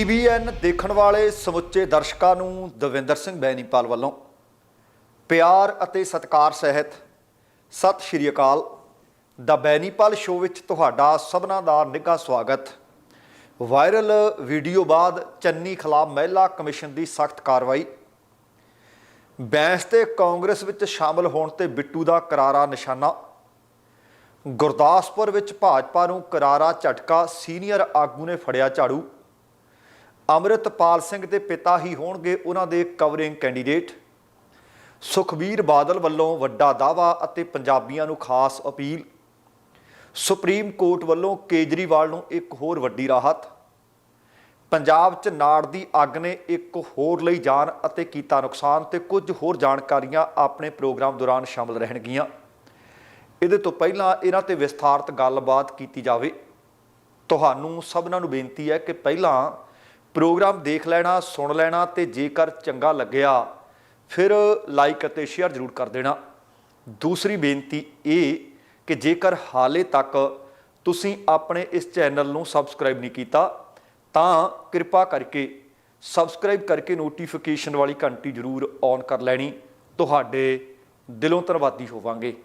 TVN ਦੇਖਣ ਵਾਲੇ ਸਮੁੱਚੇ ਦਰਸ਼ਕਾਂ ਨੂੰ ਦਵਿੰਦਰ ਸਿੰਘ ਬੈਨੀਪਾਲ ਵੱਲੋਂ ਪਿਆਰ ਅਤੇ ਸਤਿਕਾਰ ਸਹਿਤ ਸਤਿ ਸ਼੍ਰੀ ਅਕਾਲ। ਦਾ ਬੈਨੀਪਾਲ ਸ਼ੋਅ ਵਿੱਚ ਤੁਹਾਡਾ ਸਭਨਾਂ ਦਾ ਨਿੱਘਾ ਸਵਾਗਤ। ਵਾਇਰਲ ਵੀਡੀਓ ਬਾਅਦ ਚੰਨੀ ਖਿਲਾਫ ਮਹਿਲਾ ਕਮਿਸ਼ਨ ਦੀ ਸਖਤ ਕਾਰਵਾਈ। ਬੈਂਸ ਤੇ ਕਾਂਗਰਸ ਵਿੱਚ ਸ਼ਾਮਲ ਹੋਣ ਤੇ ਬਿੱਟੂ ਦਾ ਕਰਾਰਾ ਨਿਸ਼ਾਨਾ। ਗੁਰਦਾਸਪੁਰ ਵਿੱਚ ਭਾਜਪਾ ਨੂੰ ਕਰਾਰਾ ਝਟਕਾ ਸੀਨੀਅਰ ਆਗੂ ਨੇ ਫੜਿਆ ਝਾੜੂ। ਅੰਮ੍ਰਿਤਪਾਲ ਸਿੰਘ ਦੇ ਪਿਤਾ ਹੀ ਹੋਣਗੇ ਉਹਨਾਂ ਦੇ ਕਵਰਿੰਗ ਕੈਂਡੀਡੇਟ। ਸੁਖਬੀਰ ਬਾਦਲ ਵੱਲੋਂ ਵੱਡਾ ਦਾਅਵਾ ਅਤੇ ਪੰਜਾਬੀਆਂ ਨੂੰ ਖਾਸ ਅਪੀਲ। ਸੁਪਰੀਮ ਕੋਰਟ ਵੱਲੋਂ ਕੇਜਰੀਵਾਲ ਨੂੰ ਇੱਕ ਹੋਰ ਵੱਡੀ ਰਾਹਤ। ਪੰਜਾਬ 'ਚ ਨਾੜ ਦੀ ਅੱਗ ਨੇ ਇੱਕ ਹੋਰ ਲਈ ਜਾਨ ਅਤੇ ਕੀਤਾ ਨੁਕਸਾਨ ਤੇ ਕੁਝ ਹੋਰ ਜਾਣਕਾਰੀਆਂ ਆਪਣੇ ਪ੍ਰੋਗਰਾਮ ਦੌਰਾਨ ਸ਼ਾਮਲ ਰਹਿਣਗੀਆਂ। ਇਹਦੇ ਤੋਂ ਪਹਿਲਾਂ ਇਹਨਾਂ ਤੇ ਵਿਸਥਾਰਤ ਗੱਲਬਾਤ ਕੀਤੀ ਜਾਵੇ। ਤੁਹਾਨੂੰ ਸਭਨਾਂ ਨੂੰ ਬੇਨਤੀ ਹੈ ਕਿ ਪਹਿਲਾਂ ਪ੍ਰੋਗਰਾਮ ਦੇਖ ਲੈਣਾ, ਸੁਣ ਲੈਣਾ ਤੇ ਜੇਕਰ ਚੰਗਾ ਲੱਗਿਆ, ਫਿਰ ਲਾਈਕ ਅਤੇ ਸ਼ੇਅਰ ਜ਼ਰੂਰ ਕਰ ਦੇਣਾ। ਦੂਸਰੀ ਬੇਨਤੀ ਇਹ ਕਿ ਜੇਕਰ ਹਾਲੇ ਤੱਕ ਤੁਸੀਂ ਆਪਣੇ ਇਸ ਚੈਨਲ ਨੂੰ ਸਬਸਕ੍ਰਾਈਬ ਨਹੀਂ ਕੀਤਾ, ਤਾਂ ਕਿਰਪਾ ਕਰਕੇ ਸਬਸਕ੍ਰਾਈਬ ਕਰਕੇ ਨੋਟੀਫਿਕੇਸ਼ਨ ਵਾਲੀ ਘੰਟੀ ਜ਼ਰੂਰ ਔਨ ਕਰ ਲੈਣੀ। ਤੁਹਾਡੇ ਦਿਲੋਂ ਧੰਨਵਾਦੀ ਹੋਵਾਂਗੇ।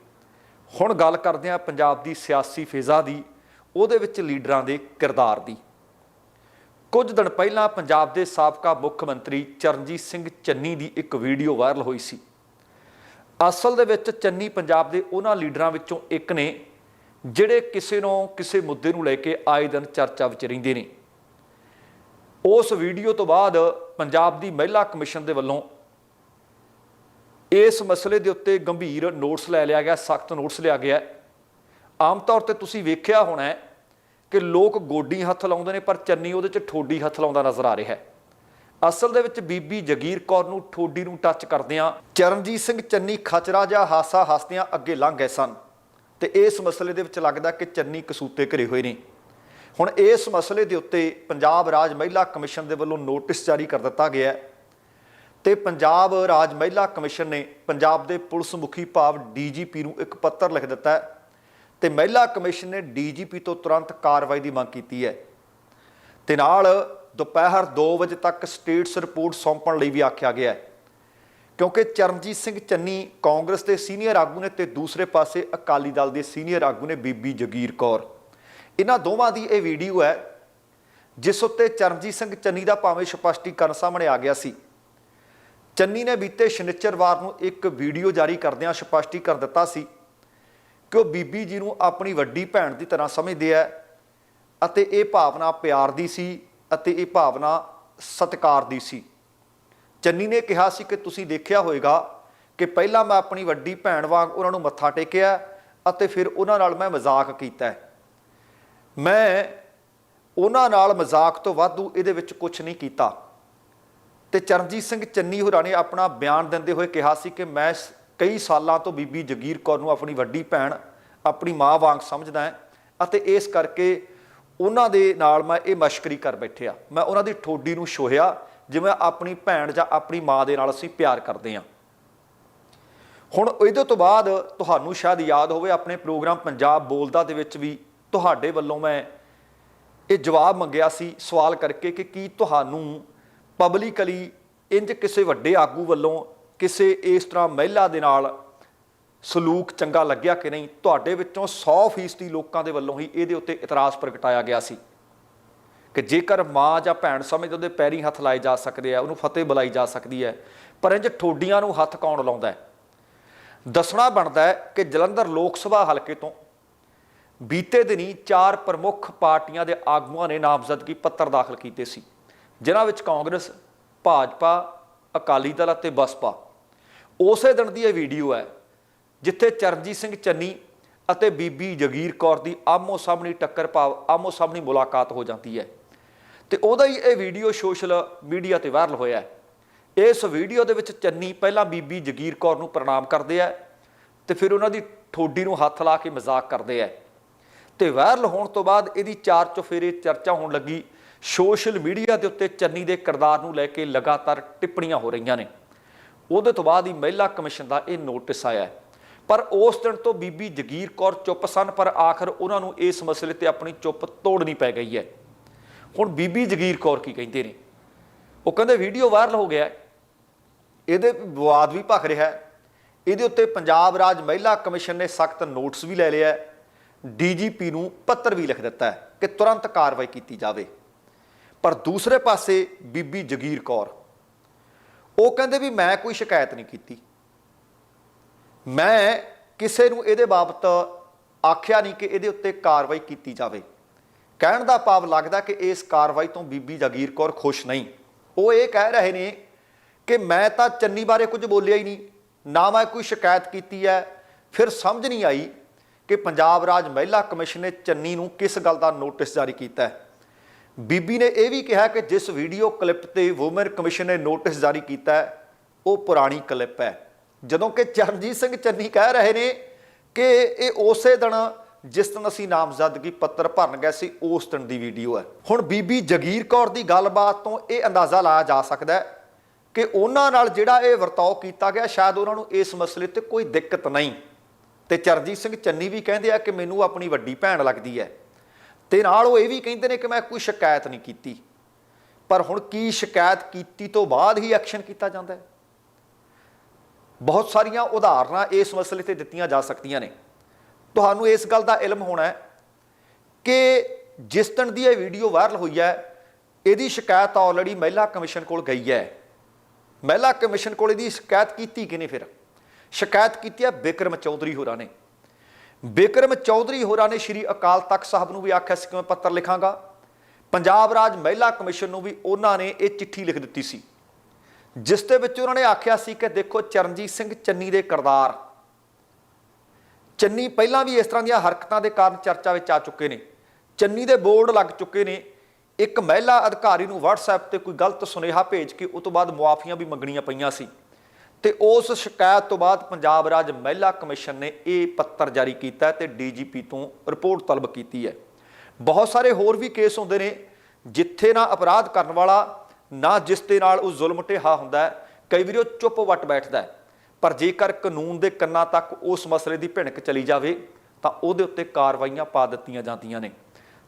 ਹੁਣ ਗੱਲ ਕਰਦੇ ਹਾਂ ਪੰਜਾਬ ਦੀ ਸਿਆਸੀ ਫਿਜ਼ਾ ਦੀ, ਉਹਦੇ ਵਿੱਚ ਲੀਡਰਾਂ ਦੇ ਕਿਰਦਾਰ ਦੀ। ਕੁਝ ਦਿਨ ਪਹਿਲਾਂ ਪੰਜਾਬ ਦੇ ਸਾਬਕਾ ਮੁੱਖ ਮੰਤਰੀ ਚਰਨਜੀਤ ਸਿੰਘ ਚੰਨੀ ਦੀ ਇੱਕ ਵੀਡੀਓ ਵਾਇਰਲ ਹੋਈ ਸੀ। ਅਸਲ ਦੇ ਵਿੱਚ ਚੰਨੀ ਪੰਜਾਬ ਦੇ ਉਹਨਾਂ ਲੀਡਰਾਂ ਵਿੱਚੋਂ ਇੱਕ ਨੇ, ਜਿਹੜੇ ਕਿਸੇ ਨੂੰ ਕਿਸੇ ਮੁੱਦੇ ਨੂੰ ਲੈ ਕੇ ਆਏ ਦਿਨ ਚਰਚਾ ਵਿੱਚ ਰਹਿੰਦੇ ਨੇ। ਉਸ ਵੀਡੀਓ ਤੋਂ ਬਾਅਦ ਪੰਜਾਬ ਦੀ ਮਹਿਲਾ ਕਮਿਸ਼ਨ ਦੇ ਵੱਲੋਂ ਇਸ ਮਸਲੇ ਦੇ ਉੱਤੇ ਗੰਭੀਰ ਨੋਟਸ ਲੈ ਲਿਆ ਗਿਆ, ਸਖਤ ਨੋਟਸ ਲਿਆ ਗਿਆ। ਆਮ ਤੌਰ ਤੇ ਤੁਸੀਂ ਵੇਖਿਆ ਹੋਣਾ ਹੈ ਕਿ ਲੋਕ ਗੋਡੀ ਹੱਥ ਲਾਉਂਦੇ ਨੇ, ਪਰ ਚੰਨੀ ਉਹਦੇ 'ਚ ਠੋਡੀ ਹੱਥ ਲਾਉਂਦਾ ਨਜ਼ਰ ਆ ਰਿਹਾ ਹੈ। ਅਸਲ ਦੇ ਵਿੱਚ ਬੀਬੀ ਜਗੀਰ ਕੌਰ ਨੂੰ ਠੋਡੀ ਨੂੰ ਟੱਚ ਕਰਦਿਆਂ ਚਰਨਜੀਤ ਸਿੰਘ ਚੰਨੀ ਖਚਰਾ ਜਾਂ ਹਾਸਾ ਹੱਸਦਿਆਂ ਅੱਗੇ ਲੰਘ ਗਏ ਸਨ ਤੇ ਇਸ ਮਸਲੇ ਦੇ ਵਿੱਚ ਲੱਗਦਾ ਕਿ ਚੰਨੀ ਕਸੂਤੇ ਘਰੇ ਹੋਏ ਨੇ। ਹੁਣ ਇਸ ਮਸਲੇ ਦੇ ਉੱਤੇ ਪੰਜਾਬ ਰਾਜ ਮਹਿਲਾ ਕਮਿਸ਼ਨ ਦੇ ਵੱਲੋਂ ਨੋਟਿਸ ਜਾਰੀ ਕਰ ਦਿੱਤਾ ਗਿਆ ਹੈ ਤੇ ਪੰਜਾਬ ਰਾਜ ਮਹਿਲਾ ਕਮਿਸ਼ਨ ਨੇ ਪੰਜਾਬ ਦੇ ਪੁਲਿਸ ਮੁਖੀ ਭਾਵ ਡੀਜੀਪੀ ਨੂੰ ਇੱਕ ਪੱਤਰ ਲਿਖ ਦਿੱਤਾ ਹੈ ਤੇ ਮਹਿਲਾ ਕਮਿਸ਼ਨ ਨੇ ਡੀਜੀਪੀ ਤੋਂ ਤੁਰੰਤ ਕਾਰਵਾਈ ਦੀ ਮੰਗ ਕੀਤੀ ਹੈ। ਤੇ ਨਾਲ ਦੁਪਹਿਰ 2 ਵਜੇ ਤੱਕ ਸਟੇਟਸ ਰਿਪੋਰਟ ਸੌਂਪਣ ਲਈ ਵੀ ਆਖਿਆ ਗਿਆ ਹੈ। ਕਿਉਂਕਿ ਚਰਨਜੀਤ ਸਿੰਘ ਚੰਨੀ ਕਾਂਗਰਸ ਦੇ ਸੀਨੀਅਰ ਆਗੂ ਨੇ ਤੇ ਦੂਸਰੇ ਪਾਸੇ ਅਕਾਲੀ ਦਲ ਦੇ ਸੀਨੀਅਰ ਆਗੂ ਨੇ ਬੀਬੀ ਜਗੀਰ ਕੌਰ। ਇਹਨਾਂ ਦੋਵਾਂ ਦੀ ਇਹ ਵੀਡੀਓ ਹੈ, ਜਿਸ ਉੱਤੇ ਚਰਨਜੀਤ ਸਿੰਘ ਚੰਨੀ ਦਾ ਭਾਵੇਂ ਸਪਸ਼ਟੀਕਰਨ ਸਾਹਮਣੇ ਆ ਗਿਆ ਸੀ। ਚੰਨੀ ਨੇ ਬੀਤੇ ਸ਼ਨੀਚਰਵਾਰ ਨੂੰ ਇੱਕ ਵੀਡੀਓ ਜਾਰੀ ਕਰਦਿਆਂ ਸਪਸ਼ਟੀਕਰਨ ਦਿੱਤਾ ਸੀ ਕਿ ਉਹ ਬੀਬੀ ਜੀ ਨੂੰ ਆਪਣੀ ਵੱਡੀ ਭੈਣ ਦੀ ਤਰ੍ਹਾਂ ਸਮਝਦੇ ਆ ਅਤੇ ਇਹ ਭਾਵਨਾ ਪਿਆਰ ਦੀ ਸੀ ਅਤੇ ਇਹ ਭਾਵਨਾ ਸਤਿਕਾਰ ਦੀ ਸੀ। ਚੰਨੀ ਨੇ ਕਿਹਾ ਸੀ ਕਿ ਤੁਸੀਂ ਦੇਖਿਆ ਹੋਵੇਗਾ ਕਿ ਪਹਿਲਾਂ ਮੈਂ ਆਪਣੀ ਵੱਡੀ ਭੈਣ ਵਾਂਗ ਉਹਨਾਂ ਨੂੰ ਮੱਥਾ ਟੇਕਿਆ ਅਤੇ ਫਿਰ ਉਹਨਾਂ ਨਾਲ ਮੈਂ ਮਜ਼ਾਕ ਕੀਤਾ। ਮੈਂ ਉਹਨਾਂ ਨਾਲ ਮਜ਼ਾਕ ਤੋਂ ਵਾਧੂ ਇਹਦੇ ਵਿੱਚ ਕੁਝ ਨਹੀਂ ਕੀਤਾ। ਤੇ ਚਰਨਜੀਤ ਸਿੰਘ ਚੰਨੀ ਹੋਰਾਂ ਨੇ ਆਪਣਾ ਬਿਆਨ ਦਿੰਦੇ ਹੋਏ ਕਿਹਾ ਸੀ ਕਿ ਮੈਂ ਕਈ ਸਾਲਾਂ ਤੋਂ ਬੀਬੀ ਜਗੀਰ ਕੌਰ ਨੂੰ ਆਪਣੀ ਵੱਡੀ ਭੈਣ, ਆਪਣੀ ਮਾਂ ਵਾਂਗ ਸਮਝਦਾ ਹਾਂ ਅਤੇ ਇਸ ਕਰਕੇ ਉਹਨਾਂ ਦੇ ਨਾਲ ਮੈਂ ਇਹ ਮਸ਼ਕਰੀ ਕਰ ਬੈਠਿਆ। ਮੈਂ ਉਹਨਾਂ ਦੀ ਠੋਡੀ ਨੂੰ ਛੋਹਿਆ, ਜਿਵੇਂ ਆਪਣੀ ਭੈਣ ਜਾਂ ਆਪਣੀ ਮਾਂ ਦੇ ਨਾਲ ਅਸੀਂ ਪਿਆਰ ਕਰਦੇ ਹਾਂ। ਹੁਣ ਇਹਦੇ ਤੋਂ ਬਾਅਦ ਤੁਹਾਨੂੰ ਸ਼ਾਇਦ ਯਾਦ ਹੋਵੇ, ਆਪਣੇ ਪ੍ਰੋਗਰਾਮ ਪੰਜਾਬ ਬੋਲਦਾ ਦੇ ਵਿੱਚ ਵੀ ਤੁਹਾਡੇ ਵੱਲੋਂ ਮੈਂ ਇਹ ਜਵਾਬ ਮੰਗਿਆ ਸੀ ਸਵਾਲ ਕਰਕੇ ਕਿ ਕੀ ਤੁਹਾਨੂੰ ਪਬਲਿਕਲੀ ਇੰਜ ਕਿਸੇ ਵੱਡੇ ਆਗੂ ਵੱਲੋਂ ਕਿਸੇ ਇਸ ਤਰ੍ਹਾਂ ਮਹਿਲਾ ਦੇ ਨਾਲ ਸਲੂਕ ਚੰਗਾ ਲੱਗਿਆ ਕਿ ਨਹੀਂ, ਤੁਹਾਡੇ ਵਿੱਚੋਂ 100% ਲੋਕਾਂ ਦੇ ਵੱਲੋਂ ਹੀ ਇਹਦੇ ਉੱਤੇ ਇਤਰਾਜ਼ ਪ੍ਰਗਟਾਇਆ ਗਿਆ ਸੀ ਕਿ ਜੇਕਰ ਮਾਂ ਜਾਂ ਭੈਣ ਸਮੇਂ ਉਹਦੇ ਪੈਰੀ ਹੱਥ ਲਾਏ ਜਾ ਸਕਦੇ ਆ, ਉਹਨੂੰ ਫਤਿਹ ਬੁਲਾਈ ਜਾ ਸਕਦੀ ਹੈ, ਪਰ ਇੰਜ ਠੋਡੀਆਂ ਨੂੰ ਹੱਥ ਕੌਣ ਲਾਉਂਦਾ ਹੈ? ਦੱਸਣਾ ਬਣਦਾ ਹੈ ਕਿ ਜਲੰਧਰ ਲੋਕ ਸਭਾ ਹਲਕੇ ਤੋਂ ਬੀਤੇ ਦਿਨੀ ਚਾਰ ਪ੍ਰਮੁੱਖ ਪਾਰਟੀਆਂ ਦੇ ਆਗੂਆਂ ਨੇ ਨਾਮਜ਼ਦਗੀ ਪੱਤਰ ਦਾਖਲ ਕੀਤੇ ਸੀ, ਜਿਨ੍ਹਾਂ ਵਿੱਚ ਕਾਂਗਰਸ, ਭਾਜਪਾ, ਅਕਾਲੀ ਦਲ ਅਤੇ ਬਸਪਾ। ਉਸੇ ਦਿਨ ਦੀ ਇਹ ਵੀਡੀਓ ਹੈ, ਜਿੱਥੇ ਚਰਨਜੀਤ ਸਿੰਘ ਚੰਨੀ ਅਤੇ ਬੀਬੀ ਜਗੀਰ ਕੌਰ ਦੀ ਆਮੋ ਸਾਹਮਣੀ ਟੱਕਰ ਭਾਵ ਆਮੋ ਸਾਹਮਣੀ ਮੁਲਾਕਾਤ ਹੋ ਜਾਂਦੀ ਹੈ। ਤੇ ਉਹਦਾ ਹੀ ਇਹ ਵੀਡੀਓ ਸੋਸ਼ਲ ਮੀਡੀਆ ਤੇ ਵਾਇਰਲ ਹੋਇਆ ਹੈ। ਇਸ ਵੀਡੀਓ ਦੇ ਵਿੱਚ ਚੰਨੀ ਪਹਿਲਾਂ ਬੀਬੀ ਜਗੀਰ ਕੌਰ ਨੂੰ ਪ੍ਰਣਾਮ ਕਰਦੇ ਆ ਤੇ ਫਿਰ ਉਹਨਾਂ ਦੀ ਠੋਡੀ ਨੂੰ ਹੱਥ ਲਾ ਕੇ ਮਜ਼ਾਕ ਕਰਦੇ ਆ। ਤੇ ਵਾਇਰਲ ਹੋਣ ਤੋਂ ਬਾਅਦ ਇਹਦੀ ਚਾਰ ਚੁਫੇਰੇ ਚਰਚਾ ਹੋਣ ਲੱਗੀ। ਸੋਸ਼ਲ ਮੀਡੀਆ ਦੇ ਉੱਤੇ ਚੰਨੀ ਦੇ ਕਿਰਦਾਰ ਨੂੰ ਲੈ ਕੇ ਲਗਾਤਾਰ ਟਿੱਪਣੀਆਂ ਹੋ ਰਹੀਆਂ ਨੇ। ਉਹਦੇ ਤੋਂ ਬਾਅਦ ਹੀ ਮਹਿਲਾ ਕਮਿਸ਼ਨ ਦਾ ਇਹ ਨੋਟਿਸ ਆਇਆ ਪਰ ਉਸ ਦਿਨ ਤੋਂ ਬੀਬੀ ਜਗੀਰ ਕੌਰ ਚੁੱਪ ਸਨ, ਪਰ ਆਖਰ ਉਹਨਾਂ ਨੂੰ ਇਸ ਮਸਲੇ ਤੇ ਆਪਣੀ ਚੁੱਪ ਤੋੜਨੀ ਪੈ ਗਈ ਹੈ। ਹੁਣ ਬੀਬੀ ਜਗੀਰ ਕੌਰ ਕੀ ਕਹਿੰਦੇ ਨੇ? ਉਹ ਕਹਿੰਦੇ, ਵੀਡੀਓ ਵਾਇਰਲ ਹੋ ਗਿਆ ਇਹਦੇ ਵਿਵਾਦ ਵੀ ਭਖ ਰਿਹਾ ਹੈ। ਇਹਦੇ ਉੱਤੇ ਪੰਜਾਬ ਰਾਜ ਮਹਿਲਾ ਕਮਿਸ਼ਨ ਨੇ ਸਖਤ ਨੋਟਿਸ ਵੀ ਲੈ ਲਿਆ ਹੈ। ਡੀਜੀਪੀ ਨੂੰ ਪੱਤਰ ਵੀ ਲਿਖ ਦਿੱਤਾ ਹੈ ਕਿ ਤੁਰੰਤ ਕਾਰਵਾਈ ਕੀਤੀ ਜਾਵੇ। ਪਰ ਦੂਸਰੇ ਪਾਸੇ ਬੀਬੀ ਜਗੀਰ ਕੌਰ ਉਹ ਕਹਿੰਦੇ ਵੀ ਮੈਂ ਕੋਈ ਸ਼ਿਕਾਇਤ ਨਹੀਂ ਕੀਤੀ। ਮੈਂ ਕਿਸੇ ਨੂੰ ਇਹਦੇ ਬਾਬਤ ਆਖਿਆ ਨਹੀਂ ਕਿ ਇਹਦੇ ਉੱਤੇ ਕਾਰਵਾਈ ਕੀਤੀ ਜਾਵੇ। ਕਹਿਣ ਦਾ ਭਾਵ ਲੱਗਦਾ ਕਿ ਇਸ ਕਾਰਵਾਈ ਤੋਂ ਬੀਬੀ ਜਗੀਰ ਕੌਰ ਖੁਸ਼ ਨਹੀਂ। ਉਹ ਇਹ ਕਹਿ ਰਹੇ ਨੇ ਕਿ ਮੈਂ ਤਾਂ ਚੰਨੀ ਬਾਰੇ ਕੁਝ ਬੋਲਿਆ ਹੀ ਨਹੀਂ, ਨਾ ਮੈਂ ਕੋਈ ਸ਼ਿਕਾਇਤ ਕੀਤੀ ਹੈ। ਫਿਰ ਸਮਝ ਨਹੀਂ ਆਈ ਕਿ ਪੰਜਾਬ ਰਾਜ ਮਹਿਲਾ ਕਮਿਸ਼ਨ ਨੇ ਚੰਨੀ ਨੂੰ ਕਿਸ ਗੱਲ ਦਾ ਨੋਟਿਸ ਜਾਰੀ ਕੀਤਾ ਹੈ। ਬੀਬੀ ਨੇ ਇਹ ਵੀ ਕਿਹਾ ਕਿ ਜਿਸ ਵੀਡੀਓ ਕਲਿੱਪ ਤੇ ਵੂਮਨ ਕਮਿਸ਼ਨ ਨੇ ਨੋਟਿਸ ਜਾਰੀ ਕੀਤਾ ਉਹ ਪੁਰਾਣੀ ਕਲਿੱਪ ਹੈ। ਜਦੋਂ ਕਿ ਚਰਨਜੀਤ ਸਿੰਘ ਚੰਨੀ ਕਹਿ ਰਹੇ ਨੇ ਕਿ ਇਹ ਉਸੇ ਦਿਨ ਜਿਸ ਦਿਨ ਅਸੀਂ ਨਾਮਜ਼ਦਗੀ ਪੱਤਰ ਭਰਨ ਗਏ ਸੀ, ਉਸ ਦਿਨ ਦੀ ਵੀਡੀਓ ਹੈ। ਹੁਣ ਬੀਬੀ ਜਗੀਰ ਕੌਰ ਦੀ ਗੱਲਬਾਤ ਤੋਂ ਇਹ ਅੰਦਾਜ਼ਾ ਲਾਇਆ ਜਾ ਸਕਦਾ ਹੈ ਕਿ ਉਹਨਾਂ ਨਾਲ ਜਿਹੜਾ ਇਹ ਵਰਤਾਓ ਕੀਤਾ ਗਿਆ, ਸ਼ਾਇਦ ਉਹਨਾਂ ਨੂੰ ਇਸ ਮਸਲੇ ਤੇ ਕੋਈ ਦਿੱਕਤ ਨਹੀਂ। ਤੇ ਚਰਨਜੀਤ ਸਿੰਘ ਚੰਨੀ ਵੀ ਕਹਿੰਦੇ ਆ ਕਿ ਮੈਨੂੰ ਆਪਣੀ ਵੱਡੀ ਭੈਣ ਲੱਗਦੀ ਹੈ। ਤੇ ਨਾਲ ਉਹ ਇਹ ਵੀ ਕਹਿੰਦੇ ਨੇ ਕਿ ਮੈਂ ਕੋਈ ਸ਼ਿਕਾਇਤ ਨਹੀਂ ਕੀਤੀ। ਪਰ ਹੁਣ ਕੀ ਸ਼ਿਕਾਇਤ ਕੀਤੀ ਤੋਂ ਬਾਅਦ ਹੀ ਐਕਸ਼ਨ ਕੀਤਾ ਜਾਂਦਾ ਹੈ। ਬਹੁਤ ਸਾਰੀਆਂ ਉਦਾਹਰਨਾਂ ਇਸ ਮਸਲੇ ਤੇ ਦਿੱਤੀਆਂ ਜਾ ਸਕਦੀਆਂ ਨੇ। ਤੁਹਾਨੂੰ ਇਸ ਗੱਲ ਦਾ ਇਲਮ ਹੋਣਾ ਹੈ ਕਿ ਜਿਸ ਦਿਨ ਦੀ ਇਹ ਵੀਡੀਓ ਵਾਇਰਲ ਹੋਈ ਹੈ, ਇਹਦੀ ਸ਼ਿਕਾਇਤ ਆਲਰੇਡੀ ਮਹਿਲਾ ਕਮਿਸ਼ਨ ਕੋਲ ਗਈ ਹੈ। ਮਹਿਲਾ ਕਮਿਸ਼ਨ ਕੋਲ ਇਹਦੀ ਸ਼ਿਕਾਇਤ ਕੀਤੀ ਕਿਨੇ ਫਿਰ? ਸ਼ਿਕਾਇਤ ਕੀਤੀ ਹੈ ਬਿਕਰਮ ਚੌਧਰੀ ਹੋਰਾਂ ਨੇ। ਬਿਕਰਮ ਚੌਧਰੀ ਹੋਰਾਂ ਨੇ ਸ਼੍ਰੀ ਅਕਾਲ ਤਖਤ ਸਾਹਿਬ ਨੂੰ ਵੀ ਆਖਿਆ ਸੀ ਕਿ ਮੈਂ ਪੱਤਰ ਲਿਖਾਂਗਾ। ਪੰਜਾਬ ਰਾਜ ਮਹਿਲਾ ਕਮਿਸ਼ਨ ਨੂੰ ਵੀ ਉਹਨਾਂ ਨੇ ਇਹ ਚਿੱਠੀ ਲਿਖ ਦਿੱਤੀ ਸੀ। ਜਿਸ ਦੇ ਵਿੱਚ ਉਹਨਾਂ ਨੇ ਆਖਿਆ ਸੀ ਕਿ ਦੇਖੋ ਚਰਨਜੀਤ ਸਿੰਘ ਚੰਨੀ ਦੇ ਕਰਦਾਰ। ਚੰਨੀ ਪਹਿਲਾਂ ਵੀ ਇਸ ਤਰ੍ਹਾਂ ਦੀਆਂ ਹਰਕਤਾਂ ਦੇ ਕਾਰਨ ਚਰਚਾ ਵਿੱਚ ਆ ਚੁੱਕੇ ਨੇ। ਚੰਨੀ ਦੇ ਬੋਰਡ ਲੱਗ ਚੁੱਕੇ ਨੇ। ਇੱਕ ਮਹਿਲਾ ਅਧਿਕਾਰੀ ਨੂੰ WhatsApp ਤੇ ਕੋਈ ਗਲਤ ਸੁਨੇਹਾ ਭੇਜ ਕੇ ਉਸ ਤੋਂ ਬਾਅਦ ਮੁਆਫੀਆਂ ਵੀ ਮੰਗਣੀਆਂ ਪਈਆਂ ਸੀ। ਤੇ ਉਸ ਸ਼ਿਕਾਇਤ ਤੋਂ ਬਾਅਦ ਪੰਜਾਬ ਰਾਜ ਮਹਿਲਾ ਕਮਿਸ਼ਨ ਨੇ ਇਹ ਪੱਤਰ ਜਾਰੀ ਕੀਤਾ ਹੈ ਤੇ ਡੀਜੀਪੀ ਤੋਂ ਰਿਪੋਰਟ ਤਲਬ ਕੀਤੀ ਹੈ। ਬਹੁਤ ਸਾਰੇ ਹੋਰ ਵੀ ਕੇਸ ਹੁੰਦੇ ਨੇ, ਜਿੱਥੇ ਨਾ ਅਪਰਾਧ ਕਰਨ ਵਾਲਾ, ਨਾ ਜਿਸ ਦੇ ਨਾਲ ਉਹ ਜ਼ੁਲਮ ਢਿਹਾ ਹੁੰਦਾ ਹੈ, ਕਈ ਵਾਰੀ ਉਹ ਚੁੱਪ ਵੱਟ ਬੈਠਦਾ ਹੈ। ਪਰ ਜੇਕਰ ਕਾਨੂੰਨ ਦੇ ਕੰਨਾਂ ਤੱਕ ਉਸ ਮਸਲੇ ਦੀ ਭਿਣਕ ਚਲੀ ਜਾਵੇ, ਤਾਂ ਉਹਦੇ ਉੱਤੇ ਕਾਰਵਾਈਆਂ ਪਾ ਦਿੱਤੀਆਂ ਜਾਂਦੀਆਂ ਨੇ।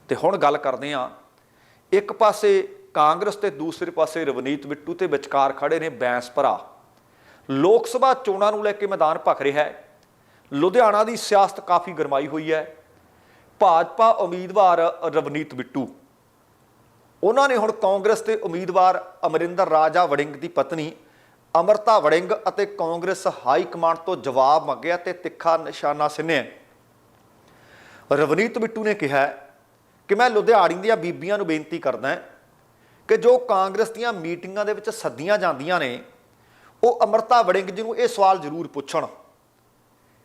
ਤੇ ਹੁਣ ਗੱਲ ਕਰਦੇ ਹਾਂ, ਇੱਕ ਪਾਸੇ ਕਾਂਗਰਸ ਤੇ ਦੂਸਰੇ ਪਾਸੇ ਰਵਨੀਤ ਬਿੱਟੂ ਤੇ ਵਿਚਕਾਰ ਖੜੇ ਨੇ ਬੈਂਸ ਭਰਾ। ਲੋਕ ਸਭਾ ਚੋਣਾਂ ਨੂੰ ਲੈ ਕੇ ਮੈਦਾਨ ਭਖ ਰਿਹਾ ਹੈ। ਲੁਧਿਆਣਾ ਦੀ ਸਿਆਸਤ ਕਾਫੀ ਗਰਮਾਈ ਹੋਈ ਹੈ। ਭਾਜਪਾ ਉਮੀਦਵਾਰ ਰਵਨੀਤ ਬਿੱਟੂ। ਉਹਨਾਂ ਨੇ ਹੁਣ ਕਾਂਗਰਸ ਦੇ ਉਮੀਦਵਾਰ ਅਮਰਿੰਦਰ ਰਾਜਾ ਵੜਿੰਗ ਦੀ ਪਤਨੀ, ਅਮਰਤਾ ਵੜਿੰਗ ਅਤੇ ਕਾਂਗਰਸ ਹਾਈ ਕਮਾਂਡ ਤੋਂ ਜਵਾਬ ਮੰਗਿਆ ਤੇ ਤਿੱਖਾ ਨਿਸ਼ਾਨਾ ਸਿੰਨਿਆ ਰਵਨੀਤ ਬਿੱਟੂ ਨੇ ਕਿਹਾ ਕਿ ਮੈਂ ਲੁਧਿਆਣੀ ਦੀਆਂ ਬੀਬੀਆਂ ਨੂੰ ਬੇਨਤੀ ਕਰਦਾ ਕਿ ਜੋ ਕਾਂਗਰਸ ਦੀਆਂ ਮੀਟਿੰਗਾਂ ਦੇ ਵਿੱਚ ਸੱਦੀਆਂ ਜਾਂਦੀਆਂ ਨੇ ਉਹ ਅਮਰਤਾ ਵੜਿੰਗ ਜੀ ਨੂੰ ਇਹ ਸਵਾਲ ਜ਼ਰੂਰ ਪੁੱਛਣ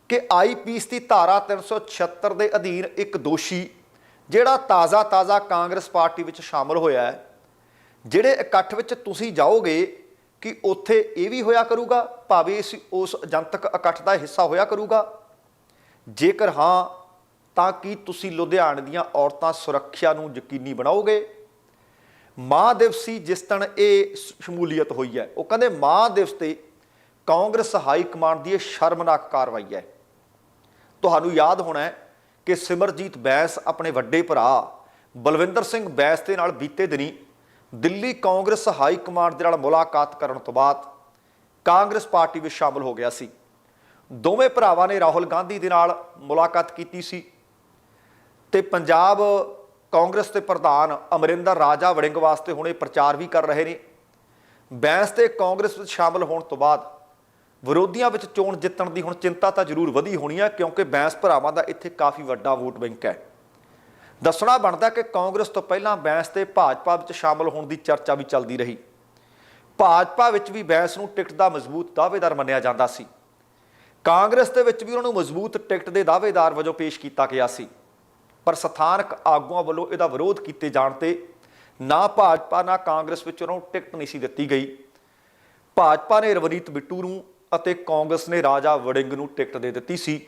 ਕਿ ਆਈਪੀਐਸ ਦੀ ਧਾਰਾ 376 ਦੇ ਅਧੀਨ ਇੱਕ ਦੋਸ਼ੀ ਜਿਹੜਾ ਤਾਜ਼ਾ-ਤਾਜ਼ਾ ਕਾਂਗਰਸ ਪਾਰਟੀ ਵਿੱਚ ਸ਼ਾਮਲ ਹੋਇਆ ਹੈ, ਜਿਹੜੇ ਇਕੱਠ ਵਿੱਚ ਤੁਸੀਂ ਜਾਓਗੇ ਕਿ ਉੱਥੇ ਇਹ ਵੀ ਹੋਇਆ ਕਰੂਗਾ, ਭਾਵੇਂ ਇਸ ਉਸ ਜਨਤਕ ਇਕੱਠ ਦਾ ਹਿੱਸਾ ਹੋਇਆ ਕਰੂਗਾ। ਜੇਕਰ ਹਾਂ, ਤਾਂ ਕੀ ਤੁਸੀਂ ਲੁਧਿਆਣੇ ਦੀਆਂ ਔਰਤਾਂ ਸੁਰੱਖਿਆ ਨੂੰ ਯਕੀਨੀ ਬਣਾਓਗੇ? ਮਾਂ ਦਿਵਸੀ ਜਿਸ ਦਿਨ ਇਹ ਸ਼ਮੂਲੀਅਤ ਹੋਈ ਹੈ। ਉਹ ਕਹਿੰਦੇ ਮਾਂ ਦਿਵਸ ਤੇ ਕਾਂਗਰਸ ਹਾਈ ਕਮਾਂਡ ਦੀ ਇਹ ਸ਼ਰਮਨਾਕ ਕਾਰਵਾਈ ਹੈ। ਤੁਹਾਨੂੰ ਯਾਦ ਹੋਣਾ ਹੈ ਕਿ ਸਿਮਰਜੀਤ ਬੈਂਸ ਆਪਣੇ ਵੱਡੇ ਭਰਾ ਬਲਵਿੰਦਰ ਸਿੰਘ ਬੈਂਸ ਦੇ ਨਾਲ ਬੀਤੇ ਦਿਨੀ ਦਿੱਲੀ ਕਾਂਗਰਸ ਹਾਈ ਕਮਾਂਡ ਦੇ ਨਾਲ ਮੁਲਾਕਾਤ ਕਰਨ ਤੋਂ ਬਾਅਦ ਕਾਂਗਰਸ ਪਾਰਟੀ ਵਿੱਚ ਸ਼ਾਮਲ ਹੋ ਗਿਆ ਸੀ। ਦੋਵੇਂ ਭਰਾਵਾਂ ਨੇ ਰਾਹੁਲ ਗਾਂਧੀ ਦੇ ਨਾਲ ਮੁਲਾਕਾਤ ਕੀਤੀ ਸੀ ਤੇ ਪੰਜਾਬ ਕਾਂਗਰਸ ਦੇ ਪ੍ਰਧਾਨ ਅਮਰਿੰਦਰ ਰਾਜਾ ਵੜਿੰਗ ਵਾਸਤੇ ਹੁਣੇ ਪ੍ਰਚਾਰ ਵੀ ਕਰ ਰਹੇ ਨੇ। ਬੈਂਸ ਤੇ ਕਾਂਗਰਸ ਵਿੱਚ ਸ਼ਾਮਲ ਹੋਣ ਤੋਂ ਬਾਅਦ ਵਿਰੋਧੀਆਂ ਵਿੱਚ ਚੋਣ ਜਿੱਤਣ ਦੀ ਹੁਣ ਚਿੰਤਾ ਤਾਂ ਜ਼ਰੂਰ ਵਧੀ ਹੋਣੀ ਹੈ ਕਿਉਂਕਿ ਬੈਂਸ ਭਰਾਵਾਂ ਦਾ ਇੱਥੇ ਕਾਫੀ ਵੱਡਾ ਵੋਟ ਬੈਂਕ ਹੈ। ਦੱਸਣਾ ਬਣਦਾ ਕਿ ਕਾਂਗਰਸ ਤੋਂ ਪਹਿਲਾਂ ਬੈਂਸ ਤੇ ਭਾਜਪਾ ਵਿੱਚ ਸ਼ਾਮਲ ਹੋਣ ਦੀ ਚਰਚਾ ਵੀ ਚੱਲਦੀ ਰਹੀ। ਭਾਜਪਾ ਵਿੱਚ ਵੀ ਬੈਂਸ ਨੂੰ ਟਿਕਟ ਦਾ ਮਜ਼ਬੂਤ ਦਾਅਵੇਦਾਰ ਮੰਨਿਆ ਜਾਂਦਾ ਸੀ। ਕਾਂਗਰਸ ਦੇ ਵਿੱਚ ਵੀ ਉਹਨਾਂ ਨੂੰ ਮਜ਼ਬੂਤ ਟਿਕਟ ਦੇ ਦਾਅਵੇਦਾਰ ਵਜੋਂ ਪੇਸ਼ ਕੀਤਾ ਗਿਆ ਸੀ। ਪਰ ਸਥਾਨਕ ਆਗੂਆਂ ਵੱਲੋਂ ਇਹਦਾ ਵਿਰੋਧ ਕੀਤੇ ਜਾਣ ਤੇ ਨਾ ਭਾਜਪਾ, ਨਾ ਕਾਂਗਰਸ ਵਿੱਚ ਉਹਨਾਂ ਨੂੰ ਟਿਕਟ ਨਹੀਂ ਸੀ ਦਿੱਤੀ ਗਈ। ਭਾਜਪਾ ਨੇ ਰਵਨੀਤ ਬਿੱਟੂ ਨੂੰ ਅਤੇ ਕਾਂਗਰਸ ਨੇ ਰਾਜਾ ਵੜਿੰਗ ਨੂੰ ਟਿਕਟ ਦੇ ਦਿੱਤੀ ਸੀ।